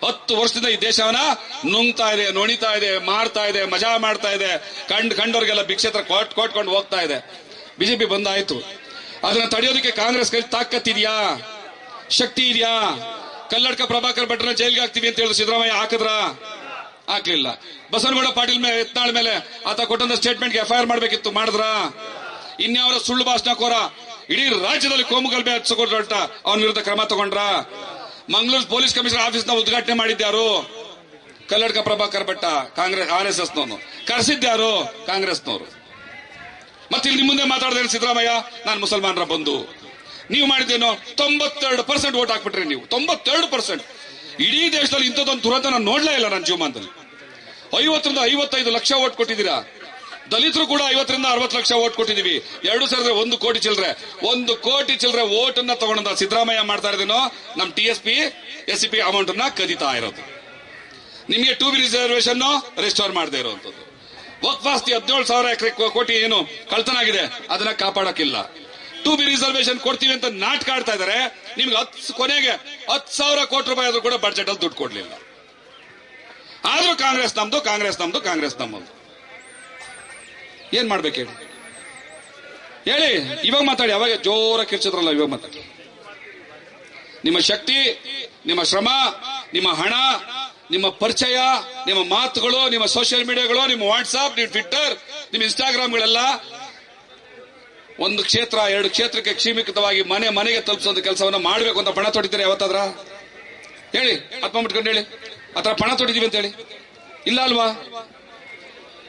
ಹತ್ತು ವರ್ಷದಿಂದ ಈ ದೇಶವನ್ನ ನುಂಗ್ತಾ ಇದೆ, ನೋಣಿತಾ ಇದೆ ಮಾಡ್ತಾ ಇದೆ, ಮಜಾ ಮಾಡ್ತಾ ಇದೆ, ಕಂಡ್, ಕಂಡವ್ರಿಗೆಲ್ಲ ಭಿಕ್ಷೇತ್ರ ಕೊಟ್, ಕೊಟ್ಕೊಂಡು ಹೋಗ್ತಾ ಇದೆ. ಬಿಜೆಪಿ ಬಂದಾಯ್ತು ಅದನ್ನ ತಡೆಯೋದಕ್ಕೆ ಕಾಂಗ್ರೆಸ್ ಕೈ ತಾಕತ್ತಿದ್ಯಾ ಶಕ್ತಿ ಇದೆಯಾ? ಕಲ್ಲಡ್ಕ ಪ್ರಭಾಕರ್ ಭಟ್ರನ್ನ ಜೈಲ್ಗೆ ಹಾಕ್ತೀವಿ ಅಂತ ಹೇಳಿದ್ರು ಸಿದ್ದರಾಮಯ್ಯ, ಹಾಕಿದ್ರ? ಹಾಕ್ಲಿಲ್ಲ. ಬಸವನಗೌಡ ಪಾಟೀಲ್ ಮೇಲೆ ಎತ್ನಾಳ್ ಮೇಲೆ ಆತ ಕೊಟ್ಟಂತ ಸ್ಟೇಟ್ಮೆಂಟ್ಗೆ ಎಫ್ಐಆರ್ ಮಾಡ್ಬೇಕಿತ್ತು. ಮಾಡಿದ್ರ? ಇನ್ಯಾವ ಸುಳ್ಳು ಭಾಷಣಕೋರ ಇಡೀ ರಾಜ್ಯದಲ್ಲಿ ಕೋಮುಗಲ್ಭೆ ಹಚ್ಚಿಕೊಟ್ಟ ಅವನ ವಿರುದ್ಧ ಕ್ರಮ ತಗೊಂಡ್ರ? ಮಂಗಳೂರು ಪೊಲೀಸ್ ಕಮಿಷನರ್ ಆಫೀಸ್ನ ಉದ್ಘಾಟನೆ ಮಾಡಿದ್ಯಾರು Kalladka Prabhakar Bhatta Congress R S S ನವನು ಕರೆಸಿದ್ಯಾರು ಕಾಂಗ್ರೆಸ್ನವರು. ಮತ್ತೆ ಇಲ್ಲಿ ಮುಂದೆ ಮಾತಾಡಿದ್ರೆ ಸಿದ್ದರಾಮಯ್ಯ? ನಾನು ಮುಸಲ್ಮಾನರ ಬಂದು ನೀವು ಮಾಡಿದ್ದೇನೋ ತೊಂಬತ್ತೆರಡು ಪರ್ಸೆಂಟ್ ವೋಟ್ ಹಾಕ್ಬಿಟ್ರಿ ನೀವು. ತೊಂಬತ್ತೆರಡು ಪರ್ಸೆಂಟ್. ಇಡೀ ದೇಶದಲ್ಲಿ ಇಂಥದ್ದೊಂದು ದುರಂತ ನಾನು ನೋಡ್ಲೇ ಇಲ್ಲ ನನ್ನ ಜೀವಮಾನದಲ್ಲಿ. ಐವತ್ತರಿಂದ ಐವತ್ತೈದು ಲಕ್ಷ ವೋಟ್ ಕೊಟ್ಟಿದ್ದೀರಾ? ದಲಿತರು ಕೂಡ ಐವತ್ತರಿಂದ ಅರವತ್ತು ಲಕ್ಷ ಓಟ್ ಕೊಟ್ಟಿದೀವಿ ಎರಡು ಸಾವಿರದ ಒಂದು ಕೋಟಿ ಚಿಲ್ಲರೆ ಒಂದು ಕೋಟಿ ಚಿಲ್ಲರೆ ಓಟ್ ಅನ್ನ ತಗೊಂಡ ಸಿದ್ದರಾಮಯ್ಯ ಮಾಡ್ತಾ ಇರೋದೇನೋ ನಮ್ T S P S P amount ಅನ್ನ ಕದೀತಾ ಇರೋದು. ನಿಮಗೆ ಟೂ ಬಿ ರಿಸರ್ವೇಶನ್ ರೆಸ್ಟೋರ್ ಮಾಡದೇ ಇರುವಂತದ್ದು ವಕ್ಫಾಸ್ತಿ ಹದಿನೇಳು ಸಾವಿರ ಎಕರೆ ಕೋಟಿ ಏನು ಕಳ್ತನಾಗಿದೆ. ಅದನ್ನ ಕಾಪಾಡಕ್ಕಿಲ್ಲ. ಟೂ ಬಿ ರಿಸರ್ವೇಶನ್ ಕೊಡ್ತೀವಿ ಅಂತ ನಾಟಕ ಆಡ್ತಾ ಇದಾರೆ. ನಿಮ್ಗೆ ಹತ್ತು ಕೊನೆಗೆ ಹತ್ತು ಸಾವಿರ ಕೋಟಿ ರೂಪಾಯಿ ಆದ್ರೂ ಕೂಡ ಬಡ್ಜೆಟ್ ಅಲ್ಲಿ ದುಡ್ಡು ಕೊಡ್ಲಿಲ್ಲ. ಆದ್ರೂ ಕಾಂಗ್ರೆಸ್ ನಮ್ದು ಕಾಂಗ್ರೆಸ್ ನಮ್ದು, ಕಾಂಗ್ರೆಸ್ ನಮ್ಮದು. ಏನ್ ಮಾಡ್ಬೇಕು ಹೇಳಿ? ಹೇಳಿ, ಇವಾಗ ಮಾತಾಡಿ, ಅವಾಗ ಜೋರ ಕಿರ್ಚಿದ್ರಲ್ಲ, ಇವಾಗ ಮಾತಾಡಿ. ನಿಮ್ಮ ಶಕ್ತಿ, ನಿಮ್ಮ ಶ್ರಮ, ನಿಮ್ಮ ಹಣ, ನಿಮ್ಮ ಪರಿಚಯ, ನಿಮ್ಮ ಮಾತುಗಳು, ನಿಮ್ಮ ಸೋಷಿಯಲ್ ಮೀಡಿಯಾಗಳು ನಿಮ್ಮ ವಾಟ್ಸ್ಆಪ್ ನಿಮ್ಮ ಟ್ವಿಟರ್ ನಿಮ್ಮ ಇನ್ಸ್ಟಾಗ್ರಾಮ್ಗಳೆಲ್ಲ ಒಂದು ಕ್ಷೇತ್ರ, ಎರಡು ಕ್ಷೇತ್ರಕ್ಕೆ ಕ್ಷೀಮಿತವಾಗಿ ಮನೆ, ಮನೆಗೆ ತಲುಪಿಸುವಂತ ಕೆಲಸವನ್ನ ಮಾಡಬೇಕು ಅಂತ ಪಣ ತೊಡಿದ್ರೆ ಯಾವತ್ತಾದ್ರ? ಹೇಳಿ, ಆತ್ಮ ಮುಟ್ಕೊಂಡು ಹೇಳಿ. ಆತರ ಪಣ ತೊಡಿದೀವಿ ಅಂತ ಹೇಳಿ. ಇಲ್ಲ ಅಲ್ವಾ?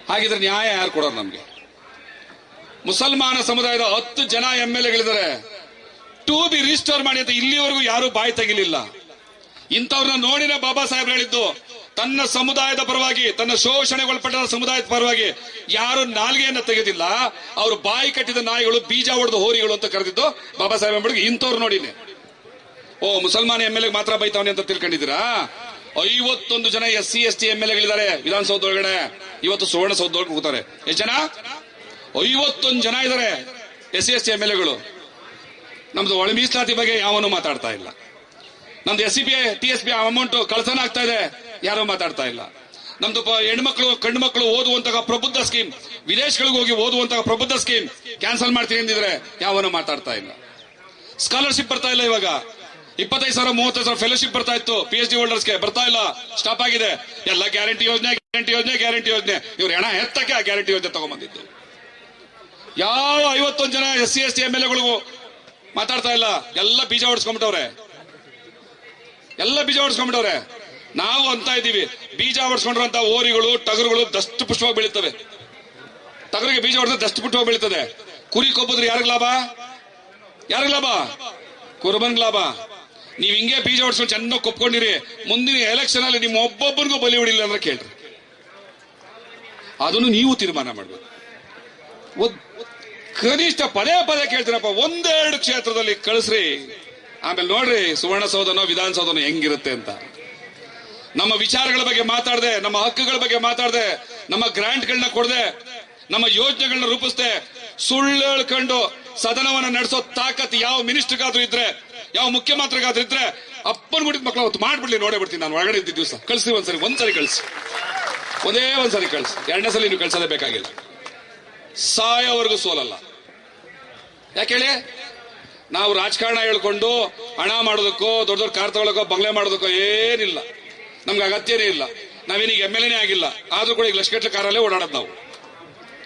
ಹಾಗಿದ್ರೆ ನ್ಯಾಯ ಯಾರು ಕೊಡೋರು ನಮ್ಗೆ? ಮುಸಲ್ಮಾನ ಸಮುದಾಯದ ಹತ್ತು ಜನ ಎಂ ಎಲ್ ಎಗಳಿದ್ದಾರೆ ಟು ಬಿ ರಿಜಿಸ್ಟರ್ ಮಾಡಿ ಅಂತ ಇಲ್ಲಿವರೆಗೂ ಯಾರು ಬಾಯಿ ತೆಗಿಲಿಲ್ಲ. ಇಂಥವ್ರನ್ನ ನೋಡಿನ ಬಾಬಾ ಸಾಹೇಬ್ ಹೇಳಿದ್ದು, ತನ್ನ ಸಮುದಾಯದ ಪರವಾಗಿ, ತನ್ನ ಶೋಷಣೆಗೊಳಪಟ್ಟ ಸಮುದಾಯದ ಪರವಾಗಿ ಯಾರು ನಾಲ್ಗೆಯನ್ನ ತೆಗೆದಿಲ್ಲ. ಅವರು ಬಾಯಿ ಕಟ್ಟಿದ ನಾಯಿಗಳು, ಬೀಜ ಹೊಡೆದ ಹೋರಿಗಳು ಅಂತ ಕರೆದಿದ್ದು ಬಾಬಾ ಸಾಹೇಬ್ ಅಂಬೇಡ್ಕರ್ ಇಂಥವ್ರು ನೋಡಿನಿ. ಓ, ಮುಸಲ್ಮಾನ ಎಂ ಎಲ್ ಎ ಮಾತ್ರ ಬೈತಾವನೆ ಅಂತ ತಿಳ್ಕೊಂಡಿದ್ದೀರಾ? ಐವತ್ತೊಂದು ಜನ S C S T M L ಎಗಳಿದ್ದಾರೆ Vidhana Soudha ಒಳಗಡೆ. ಇವತ್ತು ಸುವರ್ಣಸೌಧ ಒಳಗೆ ಕೂತಾರೆ ಎಷ್ಟು ಜನ? ಐವತ್ತೊಂದು ಜನ ಇದ್ದಾರೆ S C S C M L ಎಗಳು. ನಮ್ದು ಒಳ ಮೀಸಲಾತಿ ಬಗ್ಗೆ ಯಾವನು ಮಾತಾಡ್ತಾ ಇಲ್ಲ. ನಮ್ದು S C B T S B amount ಕಳಸನ ಆಗ್ತಾ ಇದೆ, ಯಾರು ಮಾತಾಡ್ತಾ ಇಲ್ಲ. ನಮ್ದು ಹೆಣ್ಮಕ್ಳು ಕಣ್ಣು ಮಕ್ಕಳು ಓದುವಂತಹ ಪ್ರಬುದ್ಧ ಸ್ಕೀಮ್ ವಿದೇಶಗಳಿಗೆ ಹೋಗಿ ಓದುವಂತಹ ಪ್ರಬುದ್ಧ ಸ್ಕೀಮ್ ಕ್ಯಾನ್ಸಲ್ ಮಾಡ್ತೀನಿ ಅಂದಿದ್ರೆ ಯಾವನು ಮಾತಾಡ್ತಾ ಇಲ್ಲ. ಸ್ಕಾಲರ್ಶಿಪ್ ಬರ್ತಾ ಇಲ್ಲ ಇವಾಗ. ಇಪ್ಪತ್ತೈದು ಸಾವಿರ, ಮೂವತ್ತೈದು ಸಾವಿರ ಫೆಲೋಶಿಪ್ ಬರ್ತಾ ಇತ್ತು. ಪಿ ಎಚ್ ಡಿ ಹೋಲ್ಡರ್ಸ್ಗೆ ಬರ್ತಾ ಇಲ್ಲ. ಸ್ಟಾಪ್ ಆಗಿದೆ. ಎಲ್ಲ ಗ್ಯಾರಂಟಿ ಯೋಜನೆ ಗ್ಯಾರಂಟಿ ಯೋಜನೆ ಗ್ಯಾರಂಟಿ ಯೋಜನೆ. ಇವ್ರು ಹೆಣ ಎತ್ತಕ್ಕೆ ಆ ಗ್ಯಾರಂಟಿ ಯೋಜನೆ ತಗೊಂಡ್ಬಂದಿದ್ದು. ಯಾವ ಐವತ್ತೊಂದು ಜನ S C, S T, M L ಎಗಳಿಗೂ ಮಾತಾಡ್ತಾ ಇಲ್ಲ. ಎಲ್ಲ ಬೀಜ ಹೊಡ್ಸ್ಕೊಂಡ್ಬಿಟ್ಟವ್ರೆ ಎಲ್ಲ ಬೀಜ ಹೊಡ್ಸ್ಕೊಂಬಿಟ್ಟವ್ರೆ ನಾವು ಅಂತ ಇದ್ದೀವಿ. ಬೀಜ ಹೊಡ್ಸ್ಕೊಂಡಿರುವಂತ ಓರಿಗಳು ಟಗರುಗಳು ದಷ್ಟು ಪುಷ್ಟವಾಗಿ ಬೆಳೀತವೆ ಟಗರಿಗೆ ಬೀಜ ಹೊಡೆದ್ರೆ ದಷ್ಟು ಪುಷ್ಟವಾಗಿ ಬೆಳೀತದೆ ಕುರಿ ಕೊಬ್ಬಿದ್ರೆ ಯಾರಿಗ ಲಾಭ? ಯಾರಿಗ ಲಾಭ? ಕುರುಬನ್ ಲಾಭ. ನೀವ್ ಹಿಂಗೆ ಬೀಜ ಹೊಡ್ಸ್ಕೊಂಡು ಚೆನ್ನಾಗಿ ಕೊಪ್ಕೊಂಡಿರಿ. ಮುಂದಿನ ಎಲೆಕ್ಷನ್ ಅಲ್ಲಿ ನಿಮ್ಮ ಒಬ್ಬೊಬ್ಬರಿಗೂ ಬಲಿ ಹೊಡಿಲ್ಲ ಅಂದ್ರೆ ಕೇಳ್ರಿ. ಅದನ್ನು ನೀವು ತೀರ್ಮಾನ ಮಾಡ್ಬೇಕು. ಕನಿಷ್ಠ ಪದೇ ಪದೇ ಕೇಳ್ತೀನಪ್ಪ. ಒಂದೆರಡು ಕ್ಷೇತ್ರದಲ್ಲಿ ಕಳಿಸ್ರಿ. ಆಮೇಲೆ ನೋಡ್ರಿ ಸುವರ್ಣಸೌಧನೋ ವಿಧಾನಸೌಧನೋ ಹೆಂಗಿರುತ್ತೆ ಅಂತ. ನಮ್ಮ ವಿಚಾರಗಳ ಬಗ್ಗೆ ಮಾತಾಡದೆ, ನಮ್ಮ ಹಕ್ಕುಗಳ ಬಗ್ಗೆ ಮಾತಾಡದೆ, ನಮ್ಮ ಗ್ರಾಂಟ್ಗಳನ್ನ ಕೊಡದೆ, ನಮ್ಮ ಯೋಜನೆಗಳನ್ನ ರೂಪಿಸದೆ ಸುಳ್ಳು ಹೇಳ್ಕೊಂಡು ಸದನವನ್ನ ನಡೆಸೋ ತಾಕತ್ ಯಾವ ಮಿನಿಸ್ಟರ್ಗಾದ್ರೂ ಇದ್ರೆ, ಯಾವ ಮುಖ್ಯಮಂತ್ರಿಗಾದ್ರೂ ಇದ್ರೆ, ಅಪ್ಪನ್ ಗುಡಿದ ಮಕ್ಕಳು ಅವತ್ತು ಮಾಡ್ಬಿಡ್ಲಿ, ನೋಡೇ ಬಿಡ್ತೀನಿ ನಾನು ಒಳಗಡೆ ಇದ್ದ ದಿವಸ. ಕಳಿಸಿ ಒಂದ್ಸರಿ ಒಂದ್ಸರಿ ಕಳಿಸಿ ಒಂದೇ ಒಂದ್ಸರಿ ಕಳಿಸಿ. ಎರಡನೇ ಸಲ ನೀವು ಕಳ್ಸೋದೇ ಬೇಕಾಗಿಲ್ಲ. ಸಾಯೋವರೆಗೂ ಸೋಲಲ್ಲ. ಯಾಕೆ ಹೇಳಿ? ನಾವು ರಾಜಕಾರಣ ಹೇಳ್ಕೊಂಡು ಹಣ ಮಾಡೋದಕ್ಕೋ, ದೊಡ್ಡ ದೊಡ್ಡ ಕಾರ್ ತಗೊಳಕೋ ಬಂಗ್ಲೆ ಮಾಡೋದಕ್ಕೋ ಏನಿಲ್ಲ. ನಮ್ಗೆ ಅಗತ್ಯನೇ ಇಲ್ಲ. ನಾವೇನೀಗ ಎಂ ಎಲ್ ಎನೇ ಆಗಿಲ್ಲ. ಆದ್ರೂ ಕೂಡ ಈಗ ಲಕ್ಷಗಟ್ಟಲೆ ಕಾರಲ್ಲೇ ಓಡಾಡೋದು ನಾವು.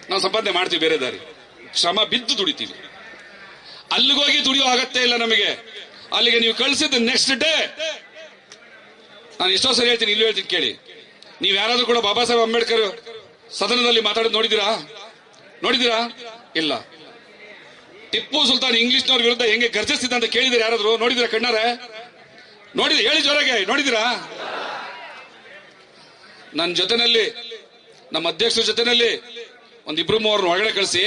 ನಾವು ಸಂಪಾದನೆ ಮಾಡ್ತೀವಿ ಬೇರೆ ದಾರಿ. ಶ್ರಮ ಬಿದ್ದು ದುಡಿತೀವಿ. ಅಲ್ಲಿಗೋಗಿ ದುಡಿಯೋ ಅಗತ್ಯ ಇಲ್ಲ ನಮಗೆ. ಅಲ್ಲಿಗೆ ನೀವು ಕಳಿಸಿದ ನೆಕ್ಸ್ಟ್ ಡೇ ನಾನು ಎಷ್ಟೋ ಸರಿ ಹೇಳ್ತೀನಿ, ಇಲ್ಲೂ ಹೇಳ್ತೀನಿ ಕೇಳಿ. ನೀವು ಯಾರಾದ್ರೂ ಕೂಡ ಬಾಬಾ ಸಾಹೇಬ್ ಅಂಬೇಡ್ಕರ್ ಸದನದಲ್ಲಿ ಮಾತಾಡೋದು ನೋಡಿದಿರಾ ನೋಡಿದಿರಾ ಇಲ್ಲ. ಟಿಪ್ಪು ಸುಲ್ತಾನ್ ಇಂಗ್ಲಿಷ್ನವ್ರ ವಿರುದ್ಧ ಹೆಂಗೆ ಖರ್ಚಿಸ್ತಿದ್ದ ಅಂತ ಕೇಳಿದಿರ ಯಾರಾದ್ರು? ನೋಡಿದಿರ ಕಣ್ಣಾರ? ನೋಡಿದ ಹೇಳಿ ಜೋರಾಗೆ ನೋಡಿದಿರಾ ನನ್ನ ಜೊತೆನಲ್ಲಿ, ನಮ್ಮ ಅಧ್ಯಕ್ಷರ ಜೊತೆನಲ್ಲಿ ಒಂದಿಬ್ರು ಮೂವರನ್ನ ಒಳಗಡೆ ಕಳಿಸಿ,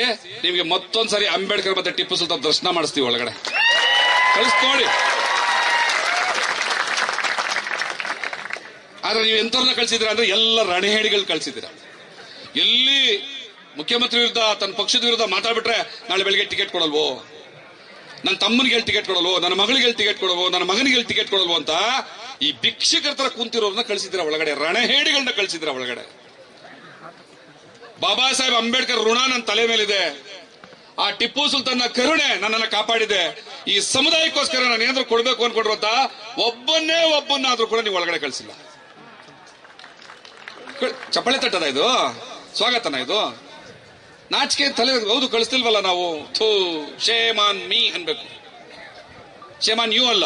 ನಿಮಗೆ ಮತ್ತೊಂದ್ಸರಿ ಅಂಬೇಡ್ಕರ್ ಮತ್ತೆ ಟಿಪ್ಪು ಸುಲ್ತಾನ್ ದರ್ಶನ ಮಾಡಿಸ್ತೀವಿ ಒಳಗಡೆ. ಕಳಿಸ್ ನೋಡಿ ಆದ್ರೆ ನೀವು ಎಂತವ್ರನ್ನ ಕಳ್ಸಿದ್ರ ಅಂದ್ರೆ ಎಲ್ಲ ರಣಹೇಡಿಗಳು ಕಳ್ಸಿದ್ದೀರಾ. ಎಲ್ಲಿ ಮುಖ್ಯಮಂತ್ರಿ ವಿರುದ್ಧ, ತನ್ನ ಪಕ್ಷದ ವಿರುದ್ಧ ಮಾತಾಡ್ಬಿಟ್ರೆ ನಾಳೆ ಬೆಳಿಗ್ಗೆ ಟಿಕೆಟ್ ಕೊಡಲ್ವೋ? ನನ್ನ ತಮ್ಮನಿಗೆ ಟಿಕೆಟ್ ಕೊಡಲ್ವೋ? ನನ್ನ ಮಗಳಿಗೆ ಟಿಕೆಟ್ ಕೊಡಲ್ವೋ? ನನ್ನ ಮಗನಿಗೆ ಟಿಕೆಟ್ ಕೊಡಲ್ವೋ ಅಂತ ಈ ಭಿಕ್ಷಕರ ತರ ಕುಂತಿರೋರನ್ನ ಕಳಿಸಿದ್ರ ಒಳಗಡೆ? ರಣಹೇಡಿಗಳನ್ನ ಕಳಿಸಿದ್ರ ಒಳಗಡೆ? ಬಾಬಾ ಸಾಹೇಬ್ ಅಂಬೇಡ್ಕರ್ ಋಣ ನನ್ನ ತಲೆ ಮೇಲಿದೆ. ಆ ಟಿಪ್ಪು ಸುಲ್ತಾನ್ನ ಕರುಣೆ ನನ್ನನ್ನ ಕಾಪಾಡಿದೆ. ಈ ಸಮುದಾಯಕ್ಕೋಸ್ಕರ ನಾನು ಏನಾದ್ರು ಕೊಡ್ಬೇಕು ಅಂತ ಒಬ್ಬನ್ನೇ ಒಬ್ಬನ್ನಾದ್ರೂ ಕೂಡ ನೀವು ಒಳಗಡೆ ಕಳಿಸಿಲ್ಲ. ಚಪ್ಪಾಳೆ ತಟ್ಟದ ಇದು? ಸ್ವಾಗತನ ಇದು? ನಾಚಿಕೆ ತಲೆ ಹೌದು, ಕಳಿಸ್ತಿಲ್ವಲ್ಲ ನಾವು? ಥೂ, ಶೇಮಾನ್ ಮೀ ಅನ್ಬೇಕು. ಶೇಮಾನ್ ಯು ಅಲ್ಲ.